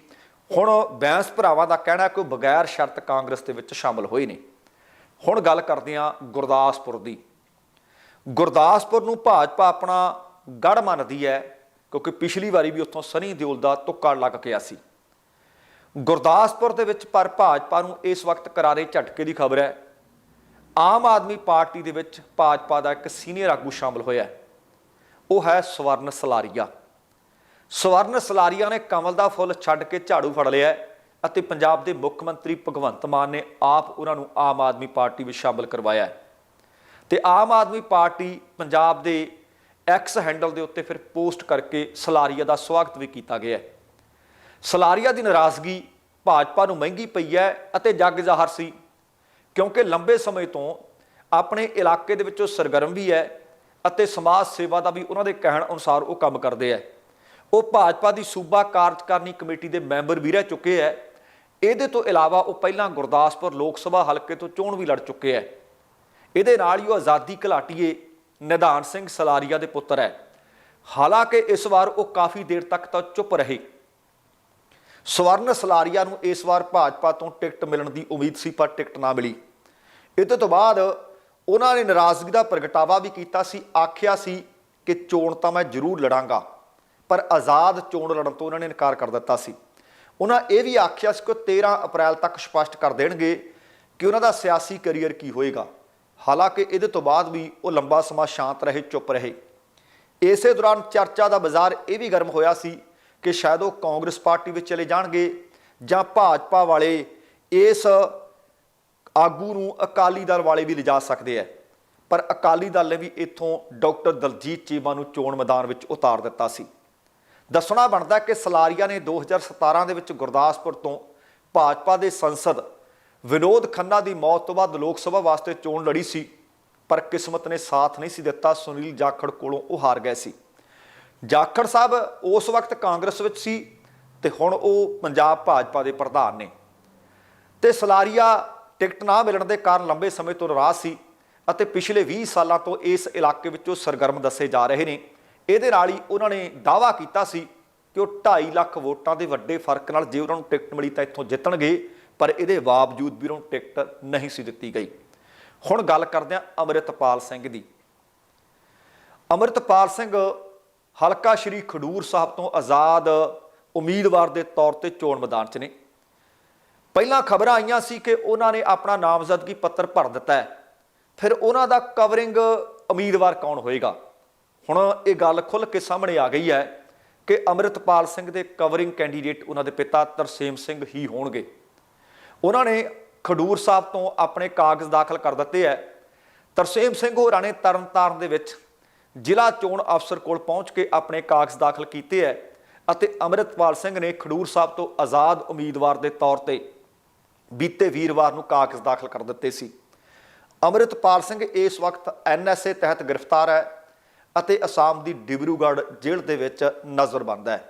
ਹੁਣ ਬੈਂਸ ਭਰਾਵਾਂ ਦਾ ਕਹਿਣਾ ਕਿ ਉਹ ਬਗੈਰ ਸ਼ਰਤ ਕਾਂਗਰਸ ਦੇ ਵਿੱਚ ਸ਼ਾਮਲ ਹੋਏ ਨੇ। ਹੁਣ ਗੱਲ ਕਰਦੇ ਹਾਂ ਗੁਰਦਾਸਪੁਰ ਦੀ। ਗੁਰਦਾਸਪੁਰ ਨੂੰ ਭਾਜਪਾ ਆਪਣਾ ਗੜ ਮੰਨਦੀ ਹੈ ਕਿਉਂਕਿ ਪਿਛਲੀ ਵਾਰੀ ਵੀ ਉੱਥੋਂ ਸਨੀ ਦਿਓਲ ਦਾ ਤੁੱਕਾ ਲੱਗ ਗਿਆ ਸੀ। ਗੁਰਦਾਸਪੁਰ ਦੇ ਵਿੱਚ ਪਰ ਭਾਜਪਾ ਨੂੰ ਇਸ ਵਕਤ ਕਰਾਰੇ ਝਟਕੇ ਦੀ ਖਬਰ ਹੈ। ਆਮ ਆਦਮੀ ਪਾਰਟੀ ਦੇ ਵਿੱਚ ਭਾਜਪਾ ਦਾ ਇੱਕ ਸੀਨੀਅਰ ਆਗੂ ਸ਼ਾਮਲ ਹੋਇਆ ਉਹ ਹੈ ਸਵਰਨ ਸਲਾਰੀਆ। ਸਵਰਨ ਸਲਾਰੀਆ ਨੇ ਕਮਲ ਦਾ ਫੁੱਲ ਛੱਡ ਕੇ ਝਾੜੂ ਫੜ ਲਿਆ ਅਤੇ ਪੰਜਾਬ ਦੇ ਮੁੱਖ ਮੰਤਰੀ ਭਗਵੰਤ ਮਾਨ ਨੇ ਆਪ ਉਹਨਾਂ ਨੂੰ ਆਮ ਆਦਮੀ ਪਾਰਟੀ ਵਿੱਚ ਸ਼ਾਮਲ ਕਰਵਾਇਆ ਹੈ। ਤੇ ਆਮ ਆਦਮੀ ਪਾਰਟੀ ਪੰਜਾਬ ਦੇ ਐਕਸ ਹੈਂਡਲ ਦੇ ਉੱਤੇ ਫਿਰ ਪੋਸਟ ਕਰਕੇ ਸਲਾਰੀਆ ਦਾ ਸਵਾਗਤ ਵੀ ਕੀਤਾ ਗਿਆ ਹੈ। ਸਲਾਰੀਆ ਦੀ ਨਾਰਾਜ਼ਗੀ ਭਾਜਪਾ ਨੂੰ ਮਹਿੰਗੀ ਪਈ ਹੈ ਅਤੇ ਜੱਗ ਜ਼ਾਹਰ ਸੀ, ਕਿਉਂਕਿ ਲੰਬੇ ਸਮੇਂ ਤੋਂ ਆਪਣੇ ਇਲਾਕੇ ਦੇ ਵਿੱਚੋਂ ਸਰਗਰਮ ਵੀ ਹੈ ਅਤੇ ਸਮਾਜ ਸੇਵਾ ਦਾ ਵੀ ਉਹਨਾਂ ਦੇ ਕਹਿਣ ਅਨੁਸਾਰ ਉਹ ਕੰਮ ਕਰਦੇ ਹੈ। ਉਹ ਭਾਜਪਾ ਦੀ ਸੂਬਾ ਕਾਰਜਕਾਰਨੀ ਕਮੇਟੀ ਦੇ ਮੈਂਬਰ ਵੀ ਰਹਿ ਚੁੱਕੇ ਹੈ। ਇਹਦੇ ਤੋਂ ਇਲਾਵਾ ਉਹ ਪਹਿਲਾਂ ਗੁਰਦਾਸਪੁਰ ਲੋਕ ਸਭਾ ਹਲਕੇ ਤੋਂ ਚੋਣ ਵੀ ਲੜ ਚੁੱਕੇ ਹੈ। ਇਹਦੇ ਨਾਲ ਹੀ ਉਹ ਆਜ਼ਾਦੀ ਘਲਾਟੀਏ ਨਿਧਾਨ ਸਿੰਘ ਸਲਾਰੀਆ ਦੇ ਪੁੱਤਰ ਹੈ। ਹਾਲਾਂਕਿ ਇਸ ਵਾਰ ਉਹ ਕਾਫੀ ਦੇਰ ਤੱਕ ਤਾਂ ਚੁੱਪ ਰਹੇ। ਸਵਰਨ ਸਲਾਰੀਆ ਨੂੰ ਇਸ ਵਾਰ ਭਾਜਪਾ ਤੋਂ ਟਿਕਟ ਮਿਲਣ ਦੀ ਉਮੀਦ ਸੀ, ਪਰ ਟਿਕਟ ਨਾ ਮਿਲੀ। ਇਹਦੇ ਤੋਂ ਬਾਅਦ ਉਹਨਾਂ ਨੇ ਨਾਰਾਜ਼ਗੀ ਦਾ ਪ੍ਰਗਟਾਵਾ ਵੀ ਕੀਤਾ ਸੀ, ਆਖਿਆ ਸੀ ਕਿ ਚੋਣ ਤਾਂ ਮੈਂ ਜ਼ਰੂਰ ਲੜਾਂਗਾ, ਪਰ ਆਜ਼ਾਦ ਚੋਣ ਲੜਨ ਤੋਂ ਉਹਨਾਂ ਨੇ ਇਨਕਾਰ ਕਰ ਦਿੱਤਾ ਸੀ। ਉਹਨਾਂ ਇਹ ਵੀ ਆਖਿਆ ਸੀ ਕਿ ਉਹ 13 ਅਪ੍ਰੈਲ ਤੱਕ ਸਪਸ਼ਟ ਕਰ ਦੇਣਗੇ ਕਿ ਉਹਨਾਂ ਦਾ ਸਿਆਸੀ ਕੈਰੀਅਰ ਕੀ ਹੋਏਗਾ। ਹਾਲਾਂਕਿ ਇਹਦੇ ਤੋਂ ਬਾਅਦ ਵੀ ਉਹ ਲੰਬਾ ਸਮਾਂ ਸ਼ਾਂਤ ਰਹੇ, ਚੁੱਪ ਰਹੇ। ਇਸੇ ਦੌਰਾਨ ਚਰਚਾ ਦਾ ਬਾਜ਼ਾਰ ਇਹ ਵੀ ਗਰਮ ਹੋਇਆ ਸੀ ਕਿ ਸ਼ਾਇਦ ਉਹ ਕਾਂਗਰਸ ਪਾਰਟੀ ਵਿੱਚ ਚਲੇ ਜਾਣਗੇ ਜਾਂ ਭਾਜਪਾ ਵਾਲੇ ਇਸ ਆਗੂ ਨੂੰ ਅਕਾਲੀ ਦਲ ਵਾਲੇ ਵੀ ਲਿਜਾ ਸਕਦੇ ਆ ਪਰ ਅਕਾਲੀ ਦਲ ਨੇ ਵੀ ਇੱਥੋਂ ਡਾਕਟਰ ਦਲਜੀਤ ਚੀਮਾ ਨੂੰ ਚੋਣ ਮੈਦਾਨ ਵਿੱਚ ਉਤਾਰ ਦਿੱਤਾ ਸੀ। ਦੱਸਣਾ ਬਣਦਾ ਕਿ ਸਲਾਰੀਆ ਨੇ 2017 ਦੇ ਵਿੱਚ ਗੁਰਦਾਸਪੁਰ ਤੋਂ ਭਾਜਪਾ ਦੇ ਸੰਸਦ ਵਿਨੋਦ ਖੰਨਾ ਦੀ ਮੌਤ ਤੋਂ ਬਾਅਦ ਲੋਕ ਸਭਾ ਵਾਸਤੇ ਚੋਣ ਲੜੀ ਸੀ, ਪਰ ਕਿਸਮਤ ਨੇ ਸਾਥ ਨਹੀਂ ਸੀ ਦਿੱਤਾ, ਸੁਨੀਲ ਜਾਖੜ ਕੋਲੋਂ ਉਹ ਹਾਰ ਗਏ ਸੀ। ਜਾਖੜ ਸਾਹਿਬ ਉਸ ਵਕਤ ਕਾਂਗਰਸ ਵਿੱਚ ਸੀ ਤੇ ਹੁਣ ਉਹ ਪੰਜਾਬ ਭਾਜਪਾ ਦੇ ਪ੍ਰਧਾਨ ਨੇ। ਤੇ ਸਲਾਰੀਆ ਟਿਕਟ ਨਾ ਮਿਲਣ ਦੇ ਕਾਰਨ ਲੰਬੇ ਸਮੇਂ ਤੋਂ ਨਾਰਾਜ਼ ਸੀ ਅਤੇ ਪਿਛਲੇ 20 ਸਾਲਾਂ ਤੋਂ ਇਸ ਇਲਾਕੇ ਵਿੱਚੋਂ ਸਰਗਰਮ ਦੱਸੇ ਜਾ ਰਹੇ ਨੇ। ਇਹਦੇ ਨਾਲ ਹੀ ਉਹਨਾਂ ਨੇ ਦਾਅਵਾ ਕੀਤਾ ਸੀ ਕਿ ਉਹ 2.5 ਲੱਖ ਵੋਟਾਂ ਦੇ ਵੱਡੇ ਫ਼ਰਕ ਨਾਲ ਜੇ ਉਹਨਾਂ ਨੂੰ ਟਿਕਟ ਮਿਲੀ ਤਾਂ ਇੱਥੋਂ ਜਿੱਤਣਗੇ, ਪਰ ਇਹਦੇ ਬਾਵਜੂਦ ਵੀ ਉਹਨਾਂ ਨੂੰ ਟਿਕਟ ਨਹੀਂ ਸੀ ਦਿੱਤੀ ਗਈ। ਹੁਣ ਗੱਲ ਕਰਦੇ ਹਾਂ ਅੰਮ੍ਰਿਤਪਾਲ ਸਿੰਘ ਦੀ। ਅੰਮ੍ਰਿਤਪਾਲ ਸਿੰਘ ਹਲਕਾ ਸ਼੍ਰੀ ਖਡੂਰ ਸਾਹਿਬ ਤੋਂ ਆਜ਼ਾਦ ਉਮੀਦਵਾਰ ਦੇ ਤੌਰ ਤੇ ਚੋਣ ਮੈਦਾਨ 'ਚ ਨੇ। ਪਹਿਲਾਂ ਖਬਰਾਂ ਆਈਆਂ ਸੀ ਕਿ ਉਹਨਾਂ ਨੇ ਆਪਣਾ ਨਾਮਜ਼ਦਗੀ ਪੱਤਰ ਭਰ ਦਿੱਤਾ ਹੈ। ਫਿਰ ਉਹਨਾਂ ਦਾ ਕਵਰਿੰਗ ਉਮੀਦਵਾਰ ਕੌਣ ਹੋਏਗਾ? ਹੁਣ ਇਹ ਗੱਲ ਖੁੱਲ੍ਹ ਕੇ ਸਾਹਮਣੇ ਆ ਗਈ ਹੈ ਕਿ ਅੰਮ੍ਰਿਤਪਾਲ ਸਿੰਘ ਦੇ ਕਵਰਿੰਗ ਕੈਂਡੀਡੇਟ ਉਹਨਾਂ ਦੇ ਪਿਤਾ ਤਰਸੇਮ ਸਿੰਘ ਹੀ ਹੋਣਗੇ। ਉਹਨਾਂ ਨੇ ਖਡੂਰ ਸਾਹਿਬ ਤੋਂ ਆਪਣੇ ਕਾਗਜ਼ ਦਾਖਲ ਕਰ ਦਿੱਤੇ ਹੈ। ਤਰਸੇਮ ਸਿੰਘ ਹੋਰਾਂ ਨੇ ਤਰਨਤਾਰਨ ਦੇ ਵਿੱਚ ਜ਼ਿਲ੍ਹਾ ਚੋਣ ਅਫਸਰ ਕੋਲ ਪਹੁੰਚ ਕੇ ਆਪਣੇ ਕਾਗਜ਼ ਦਾਖਲ ਕੀਤੇ ਹੈ ਅਤੇ ਅੰਮ੍ਰਿਤਪਾਲ ਸਿੰਘ ਨੇ ਖਡੂਰ ਸਾਹਿਬ ਤੋਂ ਆਜ਼ਾਦ ਉਮੀਦਵਾਰ ਦੇ ਤੌਰ ਤੇ ਬੀਤੇ ਵੀਰਵਾਰ ਨੂੰ ਕਾਗਜ਼ ਦਾਖਲ ਕਰ ਦਿੱਤੇ ਸੀ। ਅੰਮ੍ਰਿਤਪਾਲ ਸਿੰਘ ਇਸ ਵਕਤ ਐਨਐਸਏ ਤਹਿਤ ਗ੍ਰਿਫਤਾਰ ਹੈ ਅਤੇ ਅਸਾਮ ਦੀ ਡਿਬਰੂਗੜ੍ਹ ਜੇਲ੍ਹ ਦੇ ਵਿੱਚ ਨਜ਼ਰਬੰਦ ਹੈ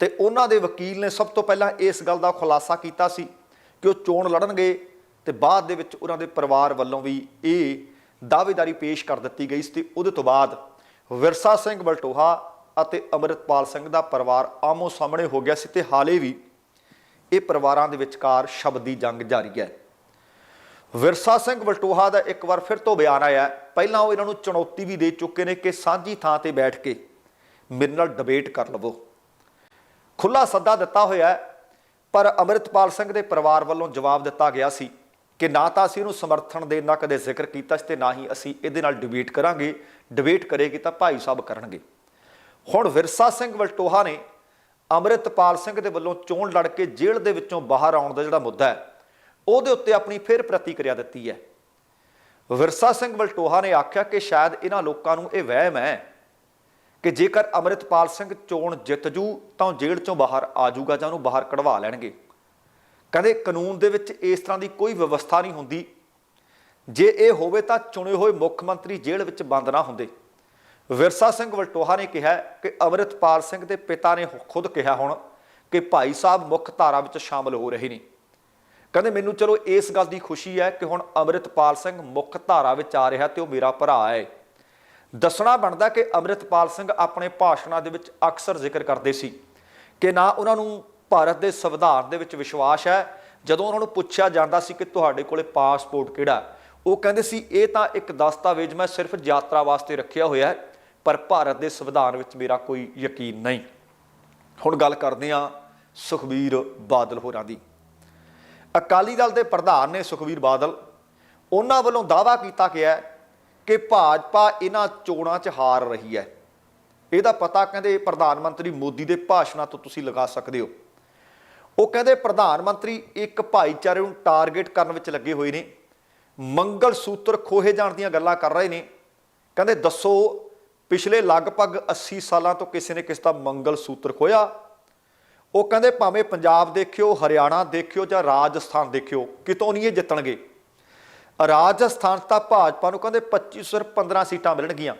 ਤੇ ਉਹਨਾਂ ਦੇ ਵਕੀਲ ਨੇ ਸਭ ਤੋਂ ਪਹਿਲਾਂ ਇਸ ਗੱਲ ਦਾ ਖੁਲਾਸਾ ਕੀਤਾ ਸੀ ਕਿ ਉਹ ਚੋਣ ਲੜਨਗੇ ਤੇ ਬਾਅਦ ਦੇ ਵਿੱਚ ਉਹਨਾਂ ਦੇ ਪਰਿਵਾਰ ਵੱਲੋਂ ਵੀ ਇਹ ਦਾਅਵੇਦਾਰੀ ਪੇਸ਼ ਕਰ ਦਿੱਤੀ ਗਈ ਸੀ ਤੇ ਉਹਦੇ ਤੋਂ ਬਾਅਦ ਵਿਰਸਾ ਸਿੰਘ ਬਲਟੋਹਾ ਅਤੇ ਅੰਮ੍ਰਿਤਪਾਲ ਸਿੰਘ ਦਾ ਪਰਿਵਾਰ ਆਮੋ ਸਾਹਮਣੇ ਹੋ ਗਿਆ ਸੀ ਤੇ ਹਾਲੇ ਵੀ ਇਹ ਪਰਿਵਾਰਾਂ ਦੇ ਵਿਚਕਾਰ ਸ਼ਬਦੀ ਜੰਗ ਜਾਰੀ ਹੈ। ਵਿਰਸਾ ਸਿੰਘ ਵਲਟੋਹਾ ਦਾ ਇੱਕ ਵਾਰ ਫਿਰ ਤੋਂ ਬਿਆਨ ਆਇਆ ਪਹਿਲਾਂ ਉਹ ਇਹਨਾਂ ਨੂੰ ਚੁਣੌਤੀ ਵੀ ਦੇ ਚੁੱਕੇ ਨੇ ਕਿ ਸਾਂਝੀ ਥਾਂ ਤੇ ਬੈਠ ਕੇ ਮੇਰੇ ਨਾਲ ਡਿਬੇਟ ਕਰ ਲਵੋ। ਖੁੱਲਾ ਸੱਦਾ ਦਿੱਤਾ ਹੋਇਆ ਪਰ ਅੰਮ੍ਰਿਤਪਾਲ ਸਿੰਘ ਦੇ ਪਰਿਵਾਰ ਵੱਲੋਂ ਜਵਾਬ ਦਿੱਤਾ ਗਿਆ ਸੀ। ਕਿ ਨਾ ਤਾਂ ਅਸੀਂ ਇਹਨੂੰ ਸਮਰਥਨ ਦੇ ਦਾ ਕਦੇ ਜ਼ਿਕਰ ਕੀਤਾ ਸੀ ਤੇ ਨਾ ਹੀ ਅਸੀਂ ਇਹਦੇ ਨਾਲ ਡਿਬੇਟ ਕਰਾਂਗੇ। ਡਿਬੇਟ ਕਰੇਗੀ ਤਾਂ ਭਾਈ ਸਾਹਿਬ ਕਰਨਗੇ। ਹੁਣ ਵਿਰਸਾ ਸਿੰਘ ਵਲਟੋਹਾ ਨੇ ਅੰਮ੍ਰਿਤਪਾਲ ਸਿੰਘ ਦੇ ਵੱਲੋਂ ਚੋਣ ਲੜ ਕੇ ਜੇਲ੍ਹ ਦੇ ਵਿੱਚੋਂ ਬਾਹਰ ਆਉਣ ਦਾ ਜਿਹੜਾ ਮੁੱਦਾ ਹੈ, ਉਹਦੇ ਉੱਤੇ ਆਪਣੀ ਫਿਰ ਪ੍ਰਤੀਕਿਰਿਆ ਦਿੱਤੀ ਹੈ। ਵਿਰਸਾ ਸਿੰਘ ਵਲਟੋਹਾ ਨੇ ਆਖਿਆ ਕਿ ਸ਼ਾਇਦ ਇਹਨਾਂ ਲੋਕਾਂ ਨੂੰ ਇਹ ਵਹਿਮ ਹੈ ਕਿ ਜੇਕਰ ਅੰਮ੍ਰਿਤਪਾਲ ਸਿੰਘ ਚੋਣ ਜਿੱਤ ਜੂ, ਤਾਂ ਉਹ ਜੇਲ੍ਹ ਚੋਂ ਬਾਹਰ ਆ ਜਾਊਗਾ ਜਾਂ ਉਹਨੂੰ ਬਾਹਰ ਕਢਵਾ ਲੈਣਗੇ। ਕਹਿੰਦੇ ਕਾਨੂੰਨ ਦੇ ਵਿੱਚ ਇਸ ਤਰ੍ਹਾਂ ਦੀ ਕੋਈ ਵਿਵਸਥਾ ਨਹੀਂ ਹੁੰਦੀ। ਜੇ ਇਹ ਹੋਵੇ ਤਾਂ ਚੁਣੇ ਹੋਏ ਮੁੱਖ ਮੰਤਰੀ ਜੇਲ੍ਹ ਵਿੱਚ ਬੰਦ ਨਾ ਹੁੰਦੇ। ਵਿਰਸਾ ਸਿੰਘ ਵਲਟੋਹਾ ਨੇ ਕਿਹਾ ਕਿ ਅੰਮ੍ਰਿਤਪਾਲ ਸਿੰਘ ਦੇ ਪਿਤਾ ਨੇ ਖੁਦ ਕਿਹਾ ਹੁਣ ਕਿ ਭਾਈ ਸਾਹਿਬ ਮੁੱਖ ਧਾਰਾ ਵਿੱਚ ਸ਼ਾਮਲ ਹੋ ਰਹੇ ਨੇ। ਕਹਿੰਦੇ, ਮੈਨੂੰ ਚਲੋ ਇਸ ਗੱਲ ਦੀ ਖੁਸ਼ੀ ਹੈ ਕਿ ਹੁਣ ਅੰਮ੍ਰਿਤਪਾਲ ਸਿੰਘ ਮੁੱਖ ਧਾਰਾ ਵਿੱਚ ਆ ਰਿਹਾ ਤੇ ਉਹ ਮੇਰਾ ਭਰਾ ਹੈ। ਦੱਸਣਾ ਬਣਦਾ ਕਿ ਅੰਮ੍ਰਿਤਪਾਲ ਸਿੰਘ ਆਪਣੇ ਭਾਸ਼ਣਾਂ ਦੇ ਵਿੱਚ ਅਕਸਰ ਜ਼ਿਕਰ ਕਰਦੇ ਸੀ ਕਿ ਨਾ ਉਹਨਾਂ ਨੂੰ ਭਾਰਤ ਦੇ ਸੰਵਿਧਾਨ ਦੇ ਵਿੱਚ ਵਿਸ਼ਵਾਸ ਹੈ। ਜਦੋਂ ਉਹਨਾਂ ਨੂੰ ਪੁੱਛਿਆ ਜਾਂਦਾ ਸੀ ਕਿ ਤੁਹਾਡੇ ਕੋਲੇ ਪਾਸਪੋਰਟ ਕਿਹੜਾ ਉਹ ਕਹਿੰਦੇ ਸੀ, ਇਹ ਤਾਂ ਇੱਕ ਦਸਤਾਵੇਜ਼ ਮੈਂ ਸਿਰਫ ਯਾਤਰਾ ਵਾਸਤੇ ਰੱਖਿਆ ਹੋਇਆ ਹੈ, ਪਰ ਭਾਰਤ ਦੇ ਸੰਵਿਧਾਨ ਵਿੱਚ ਮੇਰਾ ਕੋਈ ਯਕੀਨ ਨਹੀਂ। ਹੁਣ ਗੱਲ ਕਰਦੇ ਹਾਂ ਸੁਖਬੀਰ ਬਾਦਲ ਹੋਰਾਂ ਦੀ। ਅਕਾਲੀ ਦਲ ਦੇ ਪ੍ਰਧਾਨ ਨੇ ਸੁਖਬੀਰ ਬਾਦਲ, ਉਹਨਾਂ ਵੱਲੋਂ ਦਾਅਵਾ ਕੀਤਾ ਗਿਆ ਕਿ ਭਾਜਪਾ ਇਹਨਾਂ ਚੋਣਾਂ 'ਚ ਹਾਰ ਰਹੀ ਹੈ। ਇਹਦਾ ਪਤਾ ਕਹਿੰਦੇ ਪ੍ਰਧਾਨ ਮੰਤਰੀ ਮੋਦੀ ਦੇ ਭਾਸ਼ਣਾਂ ਤੋਂ ਤੁਸੀਂ ਲਗਾ ਸਕਦੇ ਹੋ। ਉਹ ਕਹਿੰਦੇ ਪ੍ਰਧਾਨ ਮੰਤਰੀ ਇੱਕ ਭਾਈਚਾਰੇ ਨੂੰ ਟਾਰਗੇਟ ਕਰਨ ਵਿੱਚ ਲੱਗੇ ਹੋਏ ਨੇ। ਮੰਗਲ ਸੂਤਰ ਖੋਹੇ ਜਾਣ ਦੀਆਂ ਗੱਲਾਂ ਕਰ ਰਹੇ ਨੇ। ਕਹਿੰਦੇ ਦੱਸੋ, ਪਿਛਲੇ ਲਗਭਗ 80 ਸਾਲਾਂ ਤੋਂ ਕਿਸੇ ਨੇ ਕਿਸੇ ਦਾ ਮੰਗਲ ਸੂਤਰ ਖੋਇਆ ਉਹ ਕਹਿੰਦੇ ਭਾਵੇਂ ਪੰਜਾਬ ਦੇਖਿਓ, ਹਰਿਆਣਾ ਦੇਖਿਓ ਜਾਂ ਰਾਜਸਥਾਨ ਦੇਖਿਓ, ਕਿਤੋਂ ਨਹੀਂ ਇਹ ਜਿੱਤਣਗੇ। ਰਾਜਸਥਾਨ ਤਾਂ ਭਾਜਪਾ ਨੂੰ ਕਹਿੰਦੇ 25 ਸਿਰਫ 15 ਸੀਟਾਂ ਮਿਲਣਗੀਆਂ।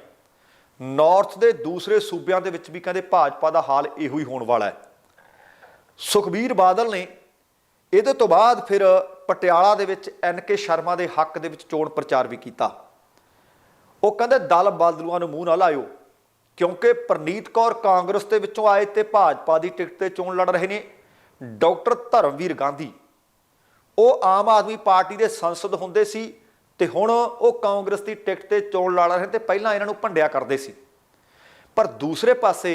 ਨਾਰਥ ਦੇ ਦੂਸਰੇ ਸੂਬਿਆਂ ਦੇ ਵਿੱਚ ਵੀ ਕਹਿੰਦੇ ਭਾਜਪਾ ਦਾ ਹਾਲ ਇਹੋ ਹੀ ਹੋਣ ਵਾਲਾ ਹੈ। ਸੁਖਬੀਰ ਬਾਦਲ ਨੇ ਇਹਦੇ ਤੋਂ ਬਾਅਦ ਫਿਰ ਪਟਿਆਲਾ ਦੇ ਵਿੱਚ ਐਨ ਕੇ ਸ਼ਰਮਾ ਦੇ ਹੱਕ ਦੇ ਵਿੱਚ ਚੋਣ ਪ੍ਰਚਾਰ ਵੀ ਕੀਤਾ। ਉਹ ਕਹਿੰਦੇ ਦਲ ਬਦਲੂਆਂ ਨੂੰ ਮੂੰਹ ਨਾ ਲਾਇਓ, ਕਿਉਂਕਿ ਪ੍ਰਨੀਤ ਕੌਰ ਕਾਂਗਰਸ ਦੇ ਵਿੱਚੋਂ ਆਏ ਤੇ ਭਾਜਪਾ ਦੀ ਟਿਕਟ ਤੇ ਚੋਣ ਲੜ ਰਹੇ ਨੇ। ਡਾਕਟਰ ਧਰਮਵੀਰ ਗਾਂਧੀ, ਉਹ ਆਮ ਆਦਮੀ ਪਾਰਟੀ ਦੇ ਸੰਸਦ ਹੁੰਦੇ ਸੀ ਤੇ ਹੁਣ ਉਹ ਕਾਂਗਰਸ ਦੀ ਟਿਕਟ ਤੇ ਚੋਣ ਲੜ ਰਹੇ ਤੇ ਪਹਿਲਾਂ ਇਹਨਾਂ ਨੂੰ ਭੰਡਿਆ ਕਰਦੇ ਸੀ। ਪਰ ਦੂਸਰੇ ਪਾਸੇ